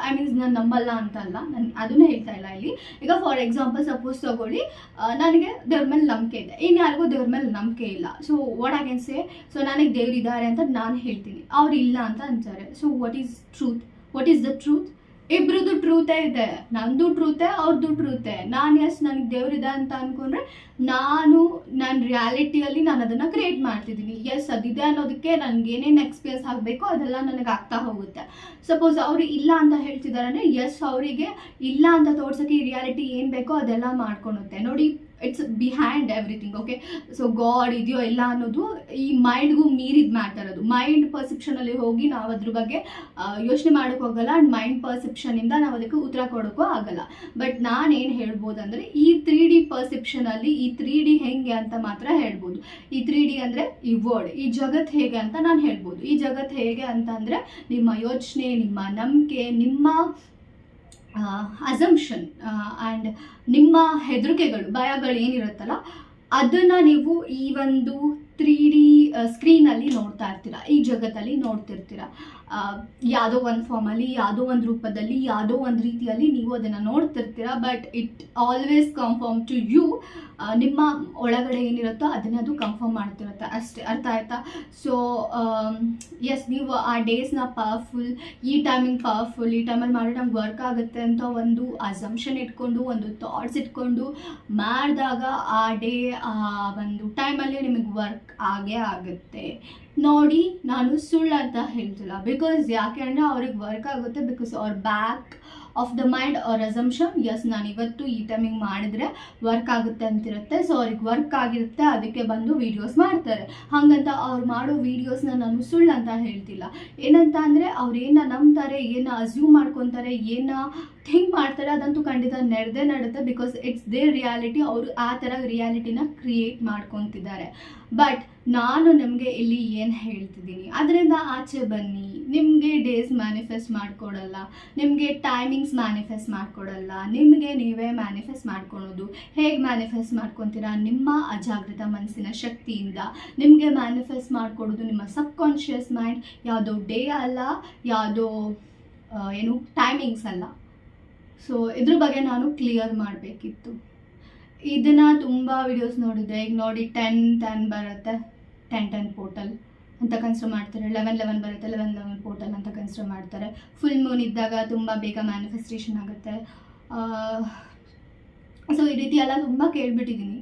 ಐ ಮೀನ್ಸ್ ನಾನು ನಂಬಲ್ಲ ಅಂತ ಅಲ್ಲ ನಾನು ಅದನ್ನೇ ಹೇಳ್ತಾ ಇಲ್ಲ ಇಲ್ಲಿ ಈಗ ಫಾರ್ ಎಕ್ಸಾಂಪಲ್ ಸಪೋಸ್ ತಗೊಳ್ಳಿ ನನಗೆ ದೇವ್ರ ಮೇಲೆ ನಂಬಿಕೆ ಇದೆ ಇನ್ನು ಯಾರಿಗೂ ದೇವ್ರ ಮೇಲೆ ನಂಬಿಕೆ ಇಲ್ಲ so what I can say so ನನಗೆ ದೇವ್ರು ಇದ್ದಾರೆ ಅಂತ ನಾನು ಹೇಳ್ತೀನಿ ಅವ್ರು ಇಲ್ಲ ಅಂತ ಅಂತಾರೆ. So what is truth what is the truth ಇಬ್ರದ್ದು ಟ್ರೂತೇ ಇದೆ. ನಂದು ಟ್ರೂತೆ ಅವ್ರದ್ದು ಟ್ರೂತೆ ನಾನು ಎಸ್ ನನಗೆ ದೇವ್ರಿದೆ ಅಂತ ಅನ್ಕೊಂಡ್ರೆ ನಾನು ನನ್ನ ರಿಯಾಲಿಟಿಯಲ್ಲಿ ನಾನು ಅದನ್ನು ಕ್ರಿಯೇಟ್ ಮಾಡ್ತಿದ್ದೀನಿ ಎಸ್ ಅದಿದೆ ಅನ್ನೋದಕ್ಕೆ ನನಗೆ ಏನೇನು ಎಕ್ಸ್ಪೀರಿಯನ್ಸ್ ಆಗಬೇಕೋ ಅದೆಲ್ಲ ನನಗೆ ಆಗ್ತಾ ಹೋಗುತ್ತೆ. ಸಪೋಸ್ ಅವರು ಇಲ್ಲ ಅಂತ ಹೇಳ್ತಿದ್ದಾರೆ ಅಂದರೆ ಎಸ್ ಅವರಿಗೆ ಇಲ್ಲ ಅಂತ ತೋರ್ಸೋಕ್ಕೆ ಈ ರಿಯಾಲಿಟಿ ಏನು ಬೇಕೋ ಅದೆಲ್ಲ ಮಾಡ್ಕೊಳುತ್ತೆ. ನೋಡಿ it's behind everything okay so God ಇದೆಯೋ ಇಲ್ಲ ಅನ್ನೋದು ಈ ಮೈಂಡ್ಗೂ ಮೀರಿದ ಮ್ಯಾಟರ್ ಅದು ಮೈಂಡ್ ಪರ್ಸೆಪ್ಷನಲ್ಲಿ ಹೋಗಿ ನಾವು ಅದ್ರ ಬಗ್ಗೆ ಯೋಚನೆ ಮಾಡೋಕೆ ಹೋಗಲ್ಲ. ಆ್ಯಂಡ್ ಮೈಂಡ್ ಪರ್ಸೆಪ್ಷನಿಂದ ನಾವು ಅದಕ್ಕೆ ಉತ್ತರ ಕೊಡೋಕ್ಕೂ ಆಗಲ್ಲ. ಬಟ್ ನಾನೇನು ಹೇಳ್ಬೋದು ಅಂದರೆ ಈ ತ್ರೀ ಡಿ ಪರ್ಸೆಪ್ಷನಲ್ಲಿ ಈ ತ್ರೀ ಡಿ ಹೆಂಗೆ ಅಂತ ಮಾತ್ರ ಹೇಳ್ಬೋದು. ಈ ತ್ರೀ ಡಿ ಅಂದರೆ ಈ ವರ್ಡ್ ಈ ಜಗತ್ತು ಹೇಗೆ ಅಂತ ನಾನು ಹೇಳ್ಬೋದು. ಈ ಜಗತ್ತು ಹೇಗೆ ಅಂತಂದರೆ, ನಿಮ್ಮ ಯೋಚನೆ, ನಿಮ್ಮ ನಂಬಿಕೆ, ನಿಮ್ಮ ಅಸಂಪ್ಷನ್ ಆ್ಯಂಡ್ ನಿಮ್ಮ ಹೆದರಿಕೆಗಳು, ಭಯಗಳು ಏನಿರುತ್ತಲ್ಲ, ಅದನ್ನು ನೀವು ಈ ಒಂದು ತ್ರೀ ಡಿ ಸ್ಕ್ರೀನಲ್ಲಿ ನೋಡ್ತಾ ಇರ್ತೀರ, ಈ ಜಗತ್ತಲ್ಲಿ ನೋಡ್ತಿರ್ತೀರ. ಯಾವುದೋ ಒಂದು ಫಾರ್ಮಲ್ಲಿ ಯಾವುದೋ ಒಂದು ರೂಪದಲ್ಲಿ, ಯಾವುದೋ ಒಂದು ರೀತಿಯಲ್ಲಿ ನೀವು ಅದನ್ನು ನೋಡ್ತಿರ್ತೀರ but it always confirm to you ನಿಮ್ಮ ಒಳಗಡೆ ಏನಿರುತ್ತೋ ಅದನ್ನೇ ಅದು ಕನ್ಫರ್ಮ್ ಮಾಡ್ತಿರುತ್ತೆ. ಅಷ್ಟೇ, ಅರ್ಥ ಆಯ್ತಾ? ಸೊ ಎಸ್ ನೀವು ಆ ಡೇಸ್ನ ಪವರ್ಫುಲ್ ಈ ಟೈಮಿಂಗ್ ಪವರ್ಫುಲ್ ಈ ಟೈಮಲ್ಲಿ ಮಾಡಿದ್ರೆ ನಮ್ಗೆ ವರ್ಕ್ ಆಗುತ್ತೆ ಅಂತ ಒಂದು ಅಸಂಪ್ಷನ್ ಇಟ್ಕೊಂಡು, ಒಂದು ಥಾಟ್ಸ್ ಇಟ್ಕೊಂಡು ಮಾಡಿದಾಗ ಆ ಡೇ ಆ ಒಂದು ಟೈಮಲ್ಲಿ ನಿಮಗೆ ವರ್ಕ್ ಆಗೇ ಆಗುತ್ತೆ. ನೋಡಿ, ನಾನು ಸುಳ್ಳು ಅಂತ ಹೇಳ್ತಿಲ್ಲ. ಬಿಕಾಸ್ ಯಾಕೆ ಅಂದರೆ ಅವ್ರಿಗೆ ವರ್ಕ್ ಆಗುತ್ತೆ ಬಿಕಾಸ್ ಅವ್ರ ಬ್ಯಾಕ್ ಆಫ್ ದ ಮೈಂಡ್ ಅವ್ರ ಅಸಂಪ್ಷನ್ ಎಸ್ ನಾನು ಇವತ್ತು ಈ ಟೈಮಿಂಗ್ ಮಾಡಿದ್ರೆ ವರ್ಕ್ ಆಗುತ್ತೆ ಅಂತಿರುತ್ತೆ. ಸೊ ಅವ್ರಿಗೆ ವರ್ಕ್ ಆಗಿರುತ್ತೆ, ಅದಕ್ಕೆ ಬಂದು ವೀಡಿಯೋಸ್ ಮಾಡ್ತಾರೆ. ಹಾಗಂತ ಅವ್ರು ಮಾಡೋ ವೀಡಿಯೋಸ್ನ ನಾನು ಸುಳ್ಳು ಅಂತ ಹೇಳ್ತಿಲ್ಲ. ಏನಂತ ಅಂದರೆ ಅವ್ರು ಏನ ನಂಬ್ತಾರೆ, ಏನ ಅಸ್ಯೂಮ್ ಮಾಡ್ಕೊತಾರೆ, ಏನ ಥಿಂಕ್ ಮಾಡ್ತಾರೆ, ಅದಂತೂ ಖಂಡಿತ ನಡೆದೇ ನಡುತ್ತೆ ಬಿಕಾಸ್ ಇಟ್ಸ್ ದೇ ರಿಯಾಲಿಟಿ ಅವರು ಆ ಥರ ರಿಯಾಲಿಟಿನ ಕ್ರಿಯೇಟ್ ಮಾಡ್ಕೊತಿದ್ದಾರೆ. ಬಟ್ ನಾನು ನಿಮಗೆ ಇಲ್ಲಿ ಏನು ಹೇಳ್ತಿದ್ದೀನಿ? ಅದರಿಂದ ಆಚೆ ಬನ್ನಿ. ನಿಮಗೆ ಡೇಸ್ ಮ್ಯಾನಿಫೆಸ್ಟ್ ಮಾಡಿಕೊಡಲ್ಲ, ನಿಮಗೆ ಟೈಮಿಂಗ್ಸ್ ಮ್ಯಾನಿಫೆಸ್ಟ್ ಮಾಡಿಕೊಡಲ್ಲ, ನಿಮಗೆ ನೀವೇ ಮ್ಯಾನಿಫೆಸ್ಟ್ ಮಾಡ್ಕೊಳೋದು. ಹೇಗೆ ಮ್ಯಾನಿಫೆಸ್ಟ್ ಮಾಡ್ಕೊತೀರಾ? ನಿಮ್ಮ ಅಜಾಗೃತ ಮನಸ್ಸಿನ ಶಕ್ತಿಯಿಂದ. ನಿಮಗೆ ಮ್ಯಾನಿಫೆಸ್ಟ್ ಮಾಡಿಕೊಡೋದು ನಿಮ್ಮ ಸಬ್ ಕಾನ್ಷಿಯಸ್ ಮೈಂಡ್ ಯಾವುದೋ ಡೇ ಅಲ್ಲ, ಯಾವುದೋ ಏನು ಟೈಮಿಂಗ್ಸ್ ಅಲ್ಲ. ಸೊ ಇದ್ರ ಬಗ್ಗೆ ನಾನು ಕ್ಲಿಯರ್ ಮಾಡಬೇಕಿತ್ತು. ಇದನ್ನು ತುಂಬ ವಿಡಿಯೋಸ್ ನೋಡಿದೆ ಈಗ ನೋಡಿ ಟೆನ್ ಟೆನ್ ಬರುತ್ತೆ. ಟೆನ್ ಟೆನ್ ಪೋರ್ಟಲ್ ಅಂತ ಕನ್ಸಿಡರ್ ಮಾಡ್ತಾರೆ. ಲೆವೆನ್ ಲೆವೆನ್ ಬರುತ್ತೆ. ಲೆವೆನ್ ಲೆವೆನ್ ಪೋರ್ಟಲ್ ಅಂತ ಕನ್ಸಿಡರ್ ಮಾಡ್ತಾರೆ. ಫುಲ್ ಮೂನ್ ಇದ್ದಾಗ ತುಂಬ ಬೇಗ ಮ್ಯಾನಿಫೆಸ್ಟೇಷನ್ ಆಗುತ್ತೆ. ಸೊ ಈ ರೀತಿ ಎಲ್ಲ ತುಂಬ ಕೇಳ್ಬಿಟ್ಟಿದ್ದೀನಿ.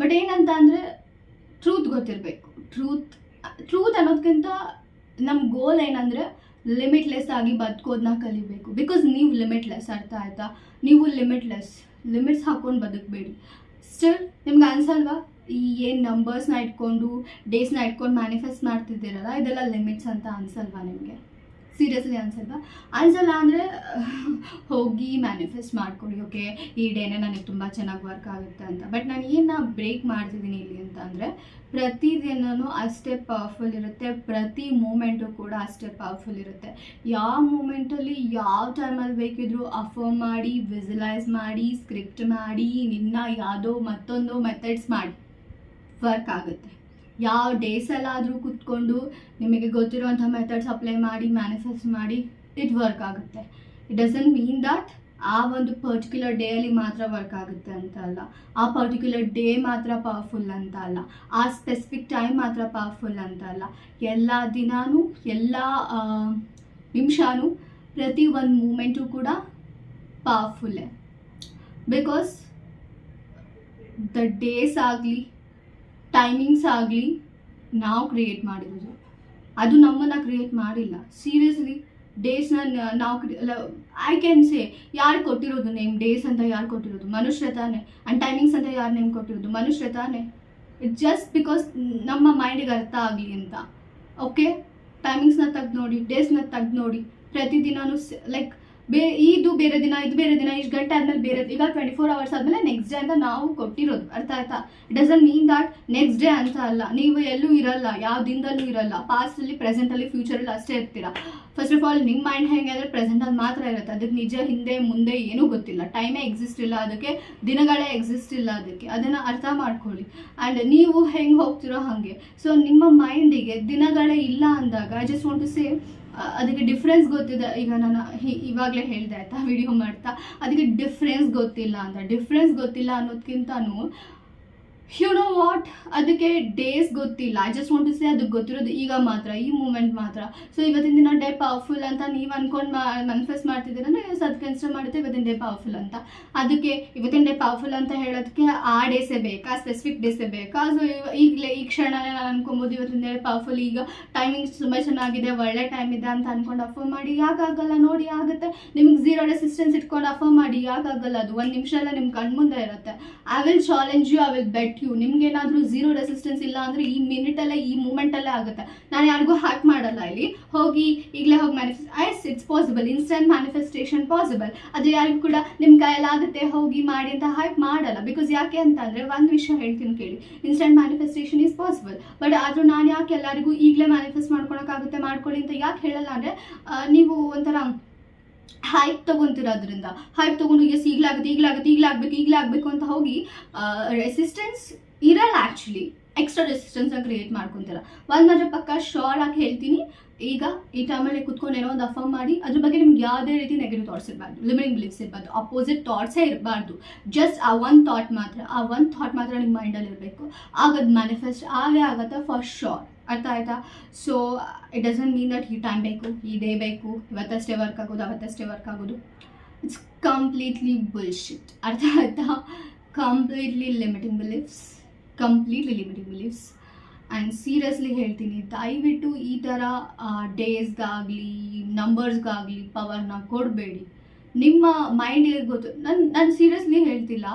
ಬಟ್ ಏನಂತ ಅಂದರೆ ಟ್ರೂತ್ ಗೊತ್ತಿರಬೇಕು. ಟ್ರೂತ್ ಟ್ರೂತ್ ಅನ್ನೋದಕ್ಕಿಂತ ನಮ್ಮ ಗೋಲ್ ಏನಂದರೆ ಲಿಮಿಟ್ಲೆಸ್ ಆಗಿ ಬದುಕೋದನ್ನ ಕಲಿಬೇಕು. ಬಿಕಾಸ್ ನೀವು ಲಿಮಿಟ್ಲೆಸ್, ಅರ್ಥ ಆಯಿತಾ? ನೀವು ಲಿಮಿಟ್ಲೆಸ್, ಲಿಮಿಟ್ಸ್ ಹಾಕ್ಕೊಂಡು ಬದುಕಬೇಡಿ. ಸ್ಟಿಲ್ ನಿಮ್ಗೆ ಅನ್ಸಲ್ವಾ ಈ ಏನು ನಂಬರ್ಸ್ನ ಇಟ್ಕೊಂಡು ಡೇಸ್ನ ಇಟ್ಕೊಂಡು ಮ್ಯಾನಿಫೆಸ್ಟ್ ಮಾಡ್ತಿದ್ದೀರಲ್ಲ, ಇದೆಲ್ಲ ಲಿಮಿಟ್ಸ್ ಅಂತ ಅನ್ಸಲ್ವಾ ನಿಮಗೆ? ಸೀರಿಯಸ್ಲಿ ಅನ್ಸಲ್ವಾ? ಅನ್ಸಲ್ಲ ಅಂದರೆ, ಹೋಗಿ ಮ್ಯಾನಿಫೆಸ್ಟ್ ಮಾಡ್ಕೊಳ್ಳಿ ಓಕೆ ಈ ಡೇನೆ ನನಗೆ ತುಂಬ ಚೆನ್ನಾಗಿ ವರ್ಕ್ ಆಗುತ್ತೆ ಅಂತ. ಬಟ್ ನಾನು ಏನು ಬ್ರೇಕ್ ಮಾಡ್ತಿದ್ದೀನಿ ಇಲ್ಲಿ ಅಂತ ಅಂದರೆ, ಪ್ರತಿ ದಿನವೂ ಅಷ್ಟೇ ಪವರ್ಫುಲ್ ಇರುತ್ತೆ. ಪ್ರತಿ ಮೂಮೆಂಟು ಕೂಡ ಅಷ್ಟೇ ಪವರ್ಫುಲ್ ಇರುತ್ತೆ. ಯಾವ ಮೂಮೆಂಟಲ್ಲಿ ಯಾವ ಟೈಮಲ್ಲಿ ಬೇಕಿದ್ರು ಅಫರ್ಮ್ ಮಾಡಿ ವಿಜುಲೈಸ್ ಮಾಡಿ ಸ್ಕ್ರಿಪ್ಟ್ ಮಾಡಿ, ನಿನ್ನ ಯಾವುದೋ ಮತ್ತೊಂದು ಮೆಥಡ್ಸ್ ಮಾಡಿ ವರ್ಕ್ ಆಗುತ್ತೆ. ಯಾವ ಡೇಸಲ್ಲಾದರೂ ಕುತ್ಕೊಂಡು ನಿಮಗೆ ಗೊತ್ತಿರುವಂಥ ಮೆಥಡ್ಸ್ ಅಪ್ಲೈ ಮಾಡಿ ಮ್ಯಾನಿಫೆಸ್ಟ್ ಮಾಡಿ ಇಟ್ ವರ್ಕ್ ಆಗುತ್ತೆ. ಇಟ್ ಡಸಂಟ್ ಮೀನ್ ದಟ್ ಆ ಒಂದು ಪರ್ಟಿಕ್ಯುಲರ್ ಡೇಯಲ್ಲಿ ಮಾತ್ರ ವರ್ಕ್ ಆಗುತ್ತೆ ಅಂತ ಅಲ್ಲ. ಆ ಪರ್ಟಿಕ್ಯುಲರ್ ಡೇ ಮಾತ್ರ ಪವರ್ಫುಲ್ ಅಂತ ಅಲ್ಲ. ಆ ಸ್ಪೆಸಿಫಿಕ್ ಟೈಮ್ ಮಾತ್ರ ಪವರ್ಫುಲ್ ಅಂತ ಅಲ್ಲ. ಎಲ್ಲ ದಿನಾನೂ, ಎಲ್ಲ ನಿಮಿಷನೂ ಪ್ರತಿ ಒಂದು ಮೂಮೆಂಟು ಕೂಡ ಪವರ್ಫುಲ್ಲೇ ಬಿಕಾಸ್ ದ ಡೇಸ್ ಆಗಲಿ ಟೈಮಿಂಗ್ಸ್ ಆಗಲಿ ನಾವು ಕ್ರಿಯೇಟ್ ಮಾಡಿರೋದು. ಅದು ನಮ್ಮನ್ನು ಕ್ರಿಯೇಟ್ ಮಾಡಿಲ್ಲ. ಸೀರಿಯಸ್ಲಿ ಡೇಸ್ನ ನಾವು ಐ ಕ್ಯಾನ್ ಸೇ ಯಾರು ಕೊಟ್ಟಿರೋದು ನೇಮ್ ಡೇಸ್ ಅಂತ ಯಾರು ಕೊಟ್ಟಿರೋದು? ಮನುಷ್ಯ ತಾನೆ. ಆ್ಯಂಡ್ ಟೈಮಿಂಗ್ಸ್ ಅಂತ ಯಾರು ನೇಮ್ ಕೊಟ್ಟಿರೋದು? ಮನುಷ್ಯ ತಾನೆ. ಇಟ್ ಜಸ್ಟ್ ಬಿಕಾಸ್ ನಮ್ಮ ಮೈಂಡಿಗೆ ಅರ್ಥ ಆಗಲಿ ಅಂತ. ಓಕೆ ಟೈಮಿಂಗ್ಸ್ನ ತೆಗ್ದು ನೋಡಿ ಡೇಸ್ನ ತೆಗ್ದು ನೋಡಿ. ಪ್ರತಿದಿನನೂ ಲೈಕ್ ಬೇ ಇದು ಬೇರೆ ದಿನ, ಇದು ಬೇರೆ ದಿನ, ಇಷ್ಟು ಗಂಟೆ ಆದಮೇಲೆ ಬೇರೆ ಈಗ ಟ್ವೆಂಟಿ ಫೋರ್ ಅವರ್ಸ್ ಆದಮೇಲೆ ನೆಕ್ಸ್ಟ್ ಡೇ ಅಂತ ನಾವು ಕೊಟ್ಟಿರೋದು. ಅರ್ಥ ಆಯ್ತಾ? Doesn't mean that next day ಅಂತ ಅಲ್ಲ. ನೀವು ಎಲ್ಲೂ ಇರಲ್ಲ, ಯಾವ ದಿನದಲ್ಲೂ ಇರಲ್ಲ. ಪಾಸ್ಟಲ್ಲಿ ಪ್ರೆಸೆಂಟಲ್ಲಿ ಫ್ಯೂಚರಲ್ಲಿ ಅಷ್ಟೇ ಇರ್ತೀರಾ? ಫಸ್ಟ್ ಆಫ್ ಆಲ್ ನಿಮ್ಮ ಮೈಂಡ್ ಹೆಂಗೆ ಅಂದರೆ ಪ್ರೆಸೆಂಟಲ್ಲಿ ಮಾತ್ರ ಇರುತ್ತೆ. ಅದಕ್ಕೆ ನಿಜ, ಹಿಂದೆ, ಮುಂದೆ ಏನೂ ಗೊತ್ತಿಲ್ಲ. ಟೈಮೇ ಎಕ್ಸಿಸ್ಟ್ ಇಲ್ಲ ಅದಕ್ಕೆ, ದಿನಗಳೇ ಎಕ್ಸಿಸ್ಟ್ ಇಲ್ಲ ಅದಕ್ಕೆ. ಅದನ್ನು ಅರ್ಥ ಮಾಡ್ಕೊಳ್ಳಿ. ಆ್ಯಂಡ್ ನೀವು ಹೆಂಗೆ ಹೋಗ್ತಿರೋ ಹಾಗೆ. ಸೊ ನಿಮ್ಮ ಮೈಂಡಿಗೆ ದಿನಗಳೇ ಇಲ್ಲ ಅಂದಾಗ I just want to say ಅದಕ್ಕೆ ಡಿಫ್ರೆನ್ಸ್ ಗೊತ್ತಿದೆ. ಈಗ ನಾನು ಇವಾಗಲೇ ಹೇಳಿದೆ ಆಯ್ತಾ ವಿಡಿಯೋ ಮಾಡ್ತಾ. ಅದಕ್ಕೆ ಡಿಫ್ರೆನ್ಸ್ ಗೊತ್ತಿಲ್ಲ ಅಂತ. ಡಿಫ್ರೆನ್ಸ್ ಗೊತ್ತಿಲ್ಲ ಅನ್ನೋದಕ್ಕಿಂತನೂ ಯು ನೋ ವಾಟ್ ಅದಕ್ಕೆ ಡೇಸ್ ಗೊತ್ತಿಲ್ಲ. I just want to say ಅದಕ್ಕೆ ಗೊತ್ತಿರೋದು ಈಗ ಮಾತ್ರ, ಈ ಮೂಮೆಂಟ್ ಮಾತ್ರ. ಸೊ ಇವತ್ತಿನ ದಿನ ಡೇ ಪವರ್ಫುಲ್ ಅಂತ ನೀವು ಅನ್ಕೊಂಡು ಮನ್ಫೆಸ್ಟ್ ಮಾಡ್ತಿದ್ದೀರಂದ್ರೆ ಅದು ಕನ್ಸಿಡರ್ ಮಾಡುತ್ತೆ ಇವತ್ತಿನ ಡೇ ಪವರ್ಫುಲ್ ಅಂತ. ಅದಕ್ಕೆ ಇವತ್ತಿನ ಡೇ ಪವರ್ಫುಲ್ ಅಂತ ಹೇಳೋದಕ್ಕೆ ಆ ಡೇಸೇ ಬೇಕಾ? ಸ್ಪೆಸಿಫಿಕ್ ಡೇಸೇ ಬೇಕಾ? ಸೊ ಈಗಲೇ, ಈ ಕ್ಷಣನೇ ನಾನು ಅನ್ಕೊಬೋದು ಇವತ್ತಿನ ಡೇ ಪವರ್ಫುಲ್ ಈಗ ಟೈಮಿಂಗ್ಸ್ ತುಂಬ ಚೆನ್ನಾಗಿದೆ, ಒಳ್ಳೆ ಟೈಮ್ ಇದೆ ಅಂತ ಅನ್ಕೊಂಡು ಅಫರ್ ಮಾಡಿ, ಯಾಕಾಗಲ್ಲ ನೋಡಿ ಆಗುತ್ತೆ. ನಿಮ್ಗೆ ಝೀರೋ ರೆಸಿಸ್ಟೆನ್ಸ್ ಇಟ್ಕೊಂಡು ಅಫರ್ ಮಾಡಿ, ಯಾಕಾಗಲ್ಲ ಅದು. ಒಂದು ನಿಮಿಷ ಎಲ್ಲ ನಿಮ್ಮ ಕಣ್ಮುಂದೆ ಇರುತ್ತೆ. I will challenge you I will bet you ನಿಮ್ಗೇನಾದರೂ ಝೀರೋ ರೆಸಿಸ್ಟೆನ್ಸ್ ಇಲ್ಲ ಅಂದರೆ ಈ ಮಿನಿಟಲ್ಲೇ ಈ ಮೂಮೆಂಟಲ್ಲೇ ಆಗುತ್ತೆ. ನಾನು ಯಾರಿಗೂ ಹ್ಯಾಕ್ ಮಾಡಲ್ಲ ಇಲ್ಲಿ. ಹೋಗಿ ಈಗಲೇ ಹೋಗಿ manifest is it's possible instant manifestation possible ಅದು ಯಾರಿಗೂ ಕೂಡ ನಿಮ್ಮ ಕೈಯಲ್ಲಾಗುತ್ತೆ. ಹೋಗಿ ಮಾಡಿ ಅಂತ ಹ್ಯಾಕ್ ಮಾಡಲ್ಲ. ಬಿಕಾಸ್ ಯಾಕೆ ಅಂತಂದರೆ ಒಂದು ವಿಷಯ ಹೇಳ್ತೀನಿ ಕೇಳಿ. Instant manifestation is possible but ಆದರೂ ನಾನು ಯಾಕೆ ಎಲ್ಲರಿಗೂ ಈಗಲೇ ಮ್ಯಾನಿಫೆಸ್ಟ್ ಮಾಡ್ಕೊಳಕ್ಕಾಗುತ್ತೆ, ಮಾಡ್ಕೊಳ್ಳಿ ಅಂತ ಯಾಕೆ ಹೇಳಲ್ಲ ಅಂದರೆ ನೀವು ಒಂಥರ ಹೈಪ್ ಅದರಿಂದ ಹೈಪ್ ತೊಗೊಂಡು ಎಸ್ ಈಗಲಾಗುತ್ತೆ ಈಗಲಾಗುತ್ತೆ, ಈಗಲಾಗಬೇಕು ಈಗಲೇ ಆಗಬೇಕು ಅಂತ ಹೋಗಿ ರೆಸಿಸ್ಟೆನ್ಸ್ ಇರಲ್ಲ ಆ್ಯಕ್ಚುಲಿ ಎಕ್ಸ್ಟ್ರಾ ರೆಸಿಸ್ಟೆನ್ಸ್ನ ಕ್ರಿಯೇಟ್ ಮಾಡ್ಕೊತೀರ. ಒಂದು ಮಾತ್ರ ಪಕ್ಕ ಶೋರ್ ಆಗಿ ಹೇಳ್ತೀನಿ. ಈಗ ಈ ಟೈಮಲ್ಲಿ ಕುತ್ಕೊಂಡು ಏನೋ ಒಂದು ಅಫರ್ಮ್ ಮಾಡಿ, ಅದ್ರ ಬಗ್ಗೆ ನಿಮ್ಗೆ ಯಾವುದೇ ರೀತಿ ನೆಗೆಟಿವ್ ಥಾಟ್ಸ್ ಇರಬಾರ್ದು ಲಿಮಿಟಿಂಗ್ ಬಿಲೀಫ್ಸ್ ಇರಬಾರ್ದು ಅಪೋಸಿಟ್ ಥಾಟ್ಸೇ ಇರಬಾರ್ದು. ಜಸ್ಟ್ ಆ ಒನ್ ಥಾಟ್ ಮಾತ್ರ, ಆ ಒನ್ ಥಾಟ್ ಮಾತ್ರ ನಿಮ್ಮ ಮೈಂಡಲ್ಲಿ ಇರಬೇಕು ಆಗದು ಮ್ಯಾನಿಫೆಸ್ಟ್ ಆಗೇ ಆಗತ್ತೆ ಫಾರ್ ಶೋರ್ ಅರ್ಥ ಆಯ್ತಾ? So it doesn't mean that ಈ ಟೈಮ್ ಬೇಕು, ಈ ಡೇ ಬೇಕು, ಇವತ್ತಷ್ಟೇ ವರ್ಕ್ ಆಗೋದು, ಅವತ್ತಷ್ಟೇ ವರ್ಕ್ ಆಗೋದು. ಇಟ್ಸ್ ಕಂಪ್ಲೀಟ್ಲಿ ಬುಲ್ಶಿಟ್ ಅರ್ಥ ಆಯ್ತಾ? Completely limiting beliefs completely limiting beliefs and seriously ಹೇಳ್ತೀನಿ, ದಯವಿಟ್ಟು ಈ ಥರ ಡೇಸ್ಗಾಗಲಿ ನಂಬರ್ಸ್ಗಾಗಲಿ ಪವರ್ನ ಕೊಡಬೇಡಿ. ನಿಮ್ಮ ಮೈಂಡಿಗೆ ಗೊತ್ತು, ನಾನು ನಾನು ಸೀರಿಯಸ್ಲಿ ಹೇಳ್ತಿಲ್ಲ.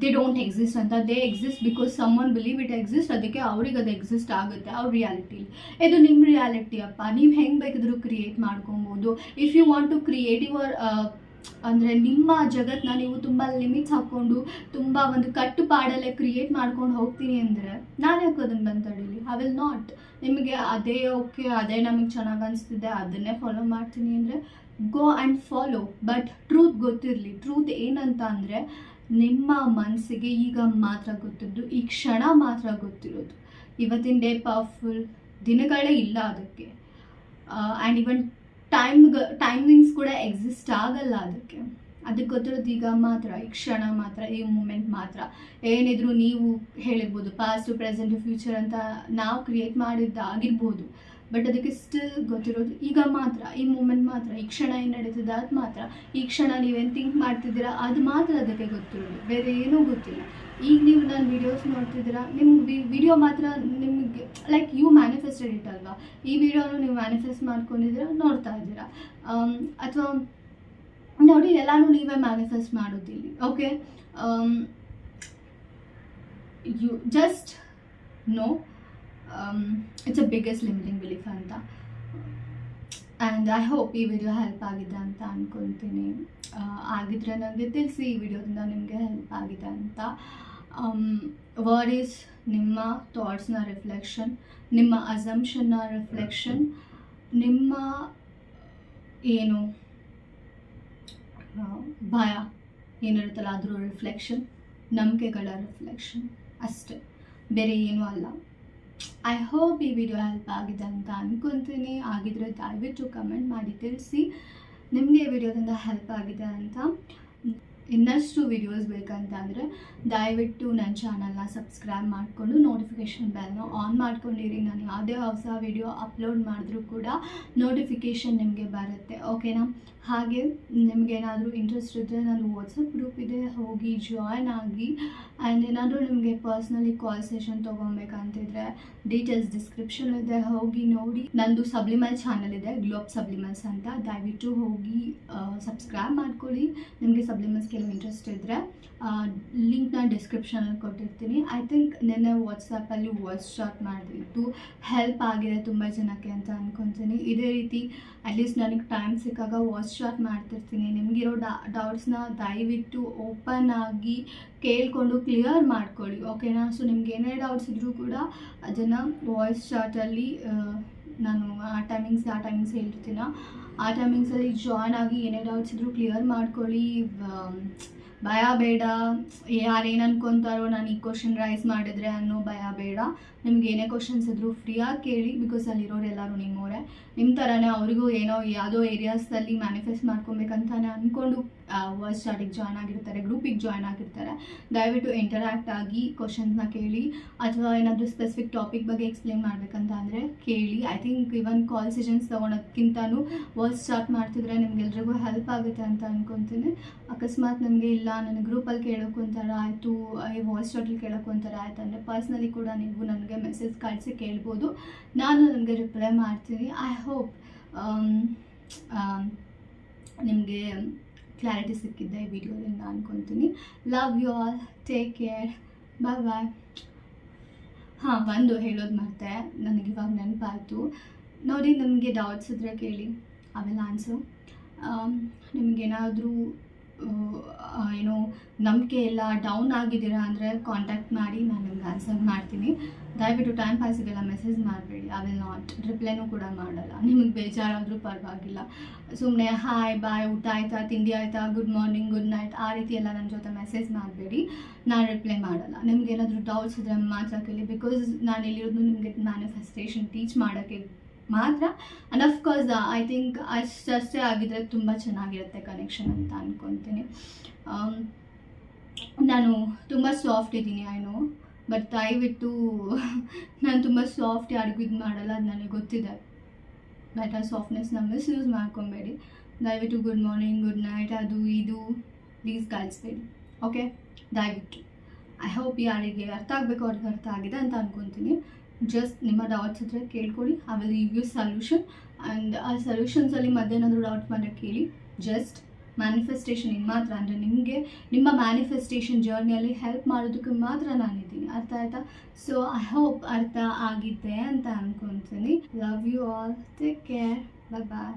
ದೇ ಡೋಂಟ್ ಎಕ್ಸಿಸ್ಟ್ ಅಂತ. They exist because someone believe it exist ಅದಕ್ಕೆ ಅವ್ರಿಗೆ ಅದು ಎಕ್ಸಿಸ್ಟ್ ಆಗುತ್ತೆ, ಅವ್ರ ರಿಯಾಲಿಟಿ ಇದು ನಿಮ್ಮ ರಿಯಾಲಿಟಿ ಅಪ್ಪ. ನೀವು ಹೆಂಗೆ ಬೇಕಿದ್ರೂ ಕ್ರಿಯೇಟ್ ಮಾಡ್ಕೊಬೋದು. If you want to create your ಅಂದರೆ ನಿಮ್ಮ ಜಗತ್ತನ್ನ ನೀವು ತುಂಬ ಲಿಮಿಟ್ಸ್ ಹಾಕ್ಕೊಂಡು, ತುಂಬ ಒಂದು ಕಟ್ಟುಪಾಡಲ್ಲೇ ಕ್ರಿಯೇಟ್ ಮಾಡ್ಕೊಂಡು ಹೋಗ್ತೀನಿ ಅಂದರೆ ನಾನು ಯಾಕೆ ಅದನ್ನು ಬಂದು ತಡೀಲಿ? ಐ ವಿಲ್ ನಾಟ್ ನಿಮಗೆ ಅದೇ ಓಕೆ ಅದೇ ನಮಗೆ ಚೆನ್ನಾಗಿ ಅನಿಸ್ತಿದೆ, ಅದನ್ನೇ ಫಾಲೋ ಮಾಡ್ತೀನಿ ಅಂದರೆ go and follow but truth ಗೊತ್ತಿರಲಿ. ಟ್ರೂತ್ ಏನಂತ ಅಂದರೆ ನಿಮ್ಮ ಮನಸ್ಸಿಗೆ ಈಗ ಮಾತ್ರ ಗೊತ್ತಿದ್ದು, ಈ ಕ್ಷಣ ಮಾತ್ರ ಗೊತ್ತಿರೋದು. ಇವತ್ತಿನ ಡೇ ಪವರ್ಫುಲ್ ದಿನಗಳೇ ಇಲ್ಲ ಅದಕ್ಕೆ. ಆ್ಯಂಡ್ ಇವನ್ ಟೈಮ್ ಟೈಮಿಂಗ್ಸ್ ಕೂಡ ಎಕ್ಸಿಸ್ಟ್ ಆಗಲ್ಲ ಅದಕ್ಕೆ. ಅದಕ್ಕೆ ಗೊತ್ತಿರೋದು ಈಗ ಮಾತ್ರ, ಈ ಕ್ಷಣ ಮಾತ್ರ, ಈ ಮೂಮೆಂಟ್ ಮಾತ್ರ. ಏನಿದ್ರು ನೀವು ಹೇಳಿರ್ಬೋದು ಪಾಸ್ಟು ಪ್ರೆಸೆಂಟು ಫ್ಯೂಚರ್ ಅಂತ ನಾವು ಕ್ರಿಯೇಟ್ ಮಾಡಿದ್ದಾಗಿರ್ಬೋದು. ಬಟ್ ಅದಕ್ಕೆ ಸ್ಟಿಲ್ ಗೊತ್ತಿರೋದು, ಈಗ ಮಾತ್ರ, ಈ ಮೂಮೆಂಟ್ ಮಾತ್ರ, ಈ ಕ್ಷಣ ಏನು ನಡೀತಿದೆ ಅದು ಮಾತ್ರ. ಈ ಕ್ಷಣ ನೀವೇನು ಥಿಂಕ್ ಮಾಡ್ತಿದ್ದೀರಾ, ಅದು ಮಾತ್ರ ಅದಕ್ಕೆ ಗೊತ್ತಿರೋದು, ಬೇರೆ ಏನೂ ಗೊತ್ತಿಲ್ಲ. ಈಗ ನೀವು ನಾನು ವಿಡಿಯೋಸ್ ನೋಡ್ತಿದ್ದೀರಾ ನಿಮ್ಗೆ ವಿಡಿಯೋ ಮಾತ್ರ ನಿಮಗೆ ಲೈಕ್ ಯು ಮ್ಯಾನಿಫೆಸ್ಟೆಡ್ ಇಟ್ ಅಲ್ವಾ? ಈ ವಿಡಿಯೋನು ನೀವು ಮ್ಯಾನಿಫೆಸ್ಟ್ ಮಾಡ್ಕೊಂಡಿದ್ದೀರಾ, ನೋಡ್ತಾ ಇದ್ದೀರಾ. ಅಥವಾ, ನೋಡಿ, ಎಲ್ಲಾನು ನೀವೇ manifest ಮಾಡೋದಿಲ್ಲಿ okay you just know it's a biggest limiting belief ಅಂತ. ಆ್ಯಂಡ್ ಐ ಹೋಪ್ ಈ ವಿಡಿಯೋ ಹೆಲ್ಪ್ ಆಗಿದೆ ಅಂತ ಅಂದ್ಕೊತೀನಿ ಆಗಿದ್ರೆ ನನಗೆ ತಿಳಿಸಿ ಈ ವಿಡಿಯೋದಿಂದ ನಿಮಗೆ ಹೆಲ್ಪ್ ಆಗಿದೆ ಅಂತ. ವರ್ಡ್ ಈಸ್ ನಿಮ್ಮ ಥಾಟ್ಸ್ನ ರಿಫ್ಲೆಕ್ಷನ್ ನಿಮ್ಮ ಅಸಂಪ್ಷನ್ನ ರಿಫ್ಲೆಕ್ಷನ್ ನಿಮ್ಮ ಏನು? ಭಯ ಏನಿರುತ್ತಲ್ಲ, ಅದರ ರಿಫ್ಲೆಕ್ಷನ್ ನಂಬಿಕೆಗಳ ರಿಫ್ಲೆಕ್ಷನ್ ಅಷ್ಟೇ. ಬೇರೆ ಏನೂ ಅಲ್ಲ. ಐ ಹೋಪ್ ಈ ವಿಡಿಯೋ ಹೆಲ್ಪ್ ಆಗಿದೆ ಅಂತ ಅಂದ್ಕೊತೀನಿ ಆಗಿದ್ರೆ ದಯವಿಟ್ಟು ಕಮೆಂಟ್ ಮಾಡಿ, ತಿಳಿಸಿ. ನಿಮಗೆ ಈ ವಿಡಿಯೋದಿಂದ ಹೆಲ್ಪ್ ಆಗಿದೆ ಅಂತ. ಇನ್ನಷ್ಟು ವಿಡಿಯೋಸ್ ಬೇಕಂತ ಅಂದರೆ ದಯವಿಟ್ಟು ನನ್ನ ಚಾನಲ್ನ ಸಬ್ಸ್ಕ್ರೈಬ್ ಮಾಡಿಕೊಂಡು ನೋಟಿಫಿಕೇಷನ್ ಬೆಲ್ನ ಆನ್ ಮಾಡ್ಕೊಂಡಿರಿ. ನಾನು ಯಾವುದೇ ಹೊಸ ವಿಡಿಯೋ ಅಪ್ಲೋಡ್ ಮಾಡಿದ್ರೂ ಕೂಡ ನೋಟಿಫಿಕೇಷನ್ ನಿಮಗೆ ಬರುತ್ತೆ. ಓಕೆನಾ ಹಾಗೆ ನಿಮಗೇನಾದರೂ ಇಂಟ್ರೆಸ್ಟ್ ಇದ್ದರೆ ನಾನು ವಾಟ್ಸಪ್ ಗ್ರೂಪ್ ಇದೆ. ಹೋಗಿ ಜಾಯ್ನ್ ಆಗಿ ಆ್ಯಂಡ್ ಏನಾದರೂ ನಿಮಗೆ ಪರ್ಸ್ನಲಿ ಕಾಲ್ ಸೆಷನ್ ತೊಗೊಬೇಕಂತಿದ್ರೆ ಡೀಟೇಲ್ಸ್ ಡಿಸ್ಕ್ರಿಪ್ಷನ್ ಇದೆ. ಹೋಗಿ ನೋಡಿ. ನಂದು ಸಬ್ಲಿಮಲ್ ಚಾನಲ್ ಇದೆ ಗ್ಲೋಬ್ ಸಬ್ಲಿಮಲ್ಸ್ ಅಂತ. ದಯವಿಟ್ಟು ಹೋಗಿ ಸಬ್ಸ್ಕ್ರೈಬ್ ಮಾಡ್ಕೊಳ್ಳಿ. ನಿಮಗೆ ಸಬ್ಲಿಮಲ್ಸ್ ಕೆಲವು ಇಂಟ್ರೆಸ್ಟ್ ಇದ್ದರೆ ಲಿಂಕ್ನ ಡಿಸ್ಕ್ರಿಪ್ಷನಲ್ಲಿ ಕೊಟ್ಟಿರ್ತೀನಿ. ಐ ಥಿಂಕ್ ನಿನ್ನೆ ವಾಟ್ಸಪ್ಪಲ್ಲಿ ವಾಯ್ಸ್ ಶಾಟ್ ಮಾಡಿದ್ದು ಹೆಲ್ಪ್ ಆಗಿದೆ ತುಂಬ ಜನಕ್ಕೆ ಅಂತ ಅಂದ್ಕೊತೀನಿ ಇದೇ ರೀತಿ ಅಟ್ಲೀಸ್ಟ್ ನನಗೆ ಟೈಮ್ ಸಿಕ್ಕಾಗ ವಾಯ್ಸ್ ಶಾಟ್ ಮಾಡ್ತಿರ್ತೀನಿ. ನಿಮಗಿರೋ ಡೌಟ್ಸ್ನ ದಯವಿಟ್ಟು ಓಪನ್ ಆಗಿ ಕೇಳಿಕೊಂಡು ಕ್ಲಿಯರ್ ಮಾಡ್ಕೊಳ್ಳಿ ಓಕೆನಾ ಸೊ ನಿಮ್ಗೆ ಏನೇ ಡೌಟ್ಸ್ ಇದ್ದರೂ ಕೂಡ ಅದನ್ನು ವಾಯ್ಸ್ ಚಾಟಲ್ಲಿ ನಾನು ಆ ಟೈಮಿಂಗ್ಸ್ ಆ ಟೈಮಿಂಗ್ಸ್ ಹೇಳ್ತೀನ ಆ ಟೈಮಿಂಗ್ಸಲ್ಲಿ ಜಾಯ್ನ್ ಆಗಿ ಏನೇ ಡೌಟ್ಸ್ ಇದ್ದರೂ ಕ್ಲಿಯರ್ ಮಾಡ್ಕೊಳ್ಳಿ ಭಯ ಬೇಡ. ಯಾರೇನು ಅನ್ಕೊತಾರೋ ನಾನು ಈ ಕ್ವಶನ್ ರೈಸ್ ಮಾಡಿದ್ರೆ ಅನ್ನೋ ಭಯ ಬೇಡ. ನಿಮ್ಗೆ ಏನೇ ಕ್ವಶನ್ಸ್ ಇದ್ದರೂ ಫ್ರೀಯಾಗಿ ಕೇಳಿ ಬಿಕಾಸ್ ಅಲ್ಲಿರೋರು ಎಲ್ಲರೂ ನಿಮ್ಮವರೇ. ನಿಮ್ಮ ಥರನೇ ಅವರಿಗೂ ಏನೋ ಯಾವುದೋ ಏರಿಯಾಸಲ್ಲಿ ಮ್ಯಾನಿಫೆಸ್ಟ್ ಮಾಡ್ಕೊಬೇಕಂತಾನೆ ಅಂದ್ಕೊಂಡು ವರ್ಸ್ ಸ್ಟಾರ್ಟಿಗೆ ಜಾಯ್ನ್ ಆಗಿರ್ತಾರೆ ಗ್ರೂಪಿಗೆ ಜಾಯ್ನ್ ಆಗಿರ್ತಾರೆ. ದಯವಿಟ್ಟು ಇಂಟರಾಕ್ಟ್ ಆಗಿ ಕ್ವಶನ್ಸ್ನ ಕೇಳಿ, ಅಥವಾ ಏನಾದರೂ ಸ್ಪೆಸಿಫಿಕ್ ಟಾಪಿಕ್ ಬಗ್ಗೆ ಎಕ್ಸ್ಪ್ಲೇನ್ ಮಾಡಬೇಕಂತ ಅಂದರೆ ಕೇಳಿ. I think even call sessions ತೊಗೊಳೋದ್ಕಿಂತನೂ ವರ್ಸ್ ಸ್ಟಾರ್ಟ್ ಮಾಡ್ತಿದ್ರೆ ನಿಮ್ಗೆಲ್ರಿಗೂ ಹೆಲ್ಪ್ ಆಗುತ್ತೆ ಅಂತ ಅನ್ಕೊತೀನಿ. ಅಕಸ್ಮಾತ್ ನಮಗೆ ಇಲ್ಲ, ನನ್ನ ಗ್ರೂಪಲ್ಲಿ ಕೇಳೋಕೆ ಒಂಥರ ಆಯಿತು, ಈ ವಾಯ್ಸ್ ಚಾಟಲ್ಲಿ ಕೇಳೋಕೆ ಒಂಥರ ಆಯ್ತು ಅಂದರೆ ಪರ್ಸ್ನಲಿ ಕೂಡ ನೀವು ನನಗೆ ಮೆಸೇಜ್ ಕಳಿಸಿ ಕೇಳ್ಬೋದು. ನಾನು ನನಗೆ ರಿಪ್ಲೈ ಮಾಡ್ತೀನಿ. ಐ ಹೋಪ್ ನಿಮಗೆ ಕ್ಲಾರಿಟಿ ಸಿಕ್ಕಿದ್ದೆ ಈ ವಿಡಿಯೋದಿಂದ ಅಂದ್ಕೊತೀನಿ love you all take care bye bye ಹಾಂ ಒಂದು ಹೇಳೋದು ಮತ್ತೆ. ನನಗೆ ಇವಾಗ ನೆನಪಾಯಿತು. ನೋಡಿ, ನಿಮಗೆ ಡೌಟ್ಸ್ ಇದ್ರೆ ಕೇಳಿ. ಅವೆಲ್ಲ ಆನ್ಸರ್ ನಿಮಗೇನಾದರೂ ಏನೋ ನಂಬಿಕೆ ಎಲ್ಲ ಡೌನ್ ಆಗಿದ್ದೀರಾ ಅಂದರೆ ಕಾಂಟ್ಯಾಕ್ಟ್ ಮಾಡಿ ನಾನು ನಿಮ್ಗೆ ಆನ್ಸರ್ ಮಾಡ್ತೀನಿ. ದಯವಿಟ್ಟು ಟೈಮ್ ಪಾಸಿಗೆಲ್ಲ ಮೆಸೇಜ್ ಮಾಡಬೇಡಿ. ಐ ವಿಲ್ ನಾಟ್ ರಿಪ್ಲೈನೂ ಕೂಡ ಮಾಡಲ್ಲ. ನಿಮಗೆ ಬೇಜಾರಾದರೂ ಪರವಾಗಿಲ್ಲ. ಸುಮ್ಮನೆ ಹಾಯ್ ಬಾಯ್ ಊಟ ಆಯ್ತಾ, ತಿಂಡಿ ಆಯ್ತಾ ಗುಡ್ ಮಾರ್ನಿಂಗ್ ಗುಡ್ ನೈಟ್ ಆ ರೀತಿ ಎಲ್ಲ ನನ್ನ ಜೊತೆ ಮೆಸೇಜ್ ಮಾಡಬೇಡಿ. ನಾನು ರಿಪ್ಲೈ ಮಾಡಲ್ಲ. ನಿಮ್ಗೆ ಏನಾದರೂ ಡೌಟ್ಸ್ ಇದ್ದರೆ ಮಾತ್ರ ಕೇಳಿ. ಬಿಕಾಸ್ ನಾನು ಇಲ್ಲಿರೋದು ನಿಮಗೆ ಮ್ಯಾನಿಫೆಸ್ಟೇಷನ್ ಟೀಚ್ ಮಾಡೋಕ್ಕೆ ಮಾತ್ರ. ಆ್ಯಂಡ್ ಅಫ್ಕೋರ್ಸ್ ಐ ಥಿಂಕ್ ಅಷ್ಟೇ ಆಗಿದ್ರೆ ತುಂಬ ಚೆನ್ನಾಗಿರುತ್ತೆ ಕನೆಕ್ಷನ್ ಅಂತ ಅಂದ್ಕೊತೀನಿ ನಾನು ತುಂಬ ಸಾಫ್ಟ್ ಇದ್ದೀನಿ ಐ ನೋ ಬಟ್ ದಯವಿಟ್ಟು ನಾನು ತುಂಬ ಸಾಫ್ಟ್ ಯಾರಿಗೂ ಇದು ಮಾಡಲ್ಲ, ಅದು ನನಗೆ ಗೊತ್ತಿದೆ. ಬಟ್ ಆ ಸಾಫ್ಟ್ನೆಸ್ನ ಮಿಸ್ಯೂಸ್ ಮಾಡ್ಕೊಬೇಡಿ. ದಯವಿಟ್ಟು ಗುಡ್ ಮಾರ್ನಿಂಗ್ ಗುಡ್ ನೈಟ್ ಅದು ಇದು ಪ್ಲೀಸ್ ಕಳಿಸ್ಬೇಡಿ. ಓಕೆ ದಯವಿಟ್ಟು. ಐ ಹೋಪ್ ಯಾರಿಗೆ ಅರ್ಥ ಆಗಬೇಕು ಅವ್ರಿಗೆ ಅರ್ಥ ಆಗಿದೆ ಅಂತ ಅನ್ಕೊತೀನಿ. ಜಸ್ಟ್ ನಿಮ್ಮ ಡೌಟ್ಸ್ ಹತ್ರ ಕೇಳ್ಕೊಳ್ಳಿ. I will give you solution and ಆ ಸೊಲ್ಯೂಷನ್ಸಲ್ಲಿ ಮತ್ತೇನಾದರೂ ಡೌಟ್ ಮಾಡೋಕ್ಕೆ ಕೇಳಿ. ಜಸ್ಟ್ ಮ್ಯಾನಿಫೆಸ್ಟೇಷನ್ ನಿಮ್ಮ ಮಾತ್ರ. ಅಂದರೆ ನಿಮಗೆ, ನಿಮ್ಮ ಮ್ಯಾನಿಫೆಸ್ಟೇಷನ್ ಜರ್ನಿಯಲ್ಲಿ ಹೆಲ್ಪ್ ಮಾಡೋದಕ್ಕೆ ಮಾತ್ರ ನಾನಿದ್ದೀನಿ. ಅರ್ಥ ಆಯಿತಾ? ಸೊ ಐ ಹೋಪ್ ಅರ್ಥ ಆಗಿದೆ ಅಂತ ಅಂದ್ಕೊತೀನಿ love you all take care bye bye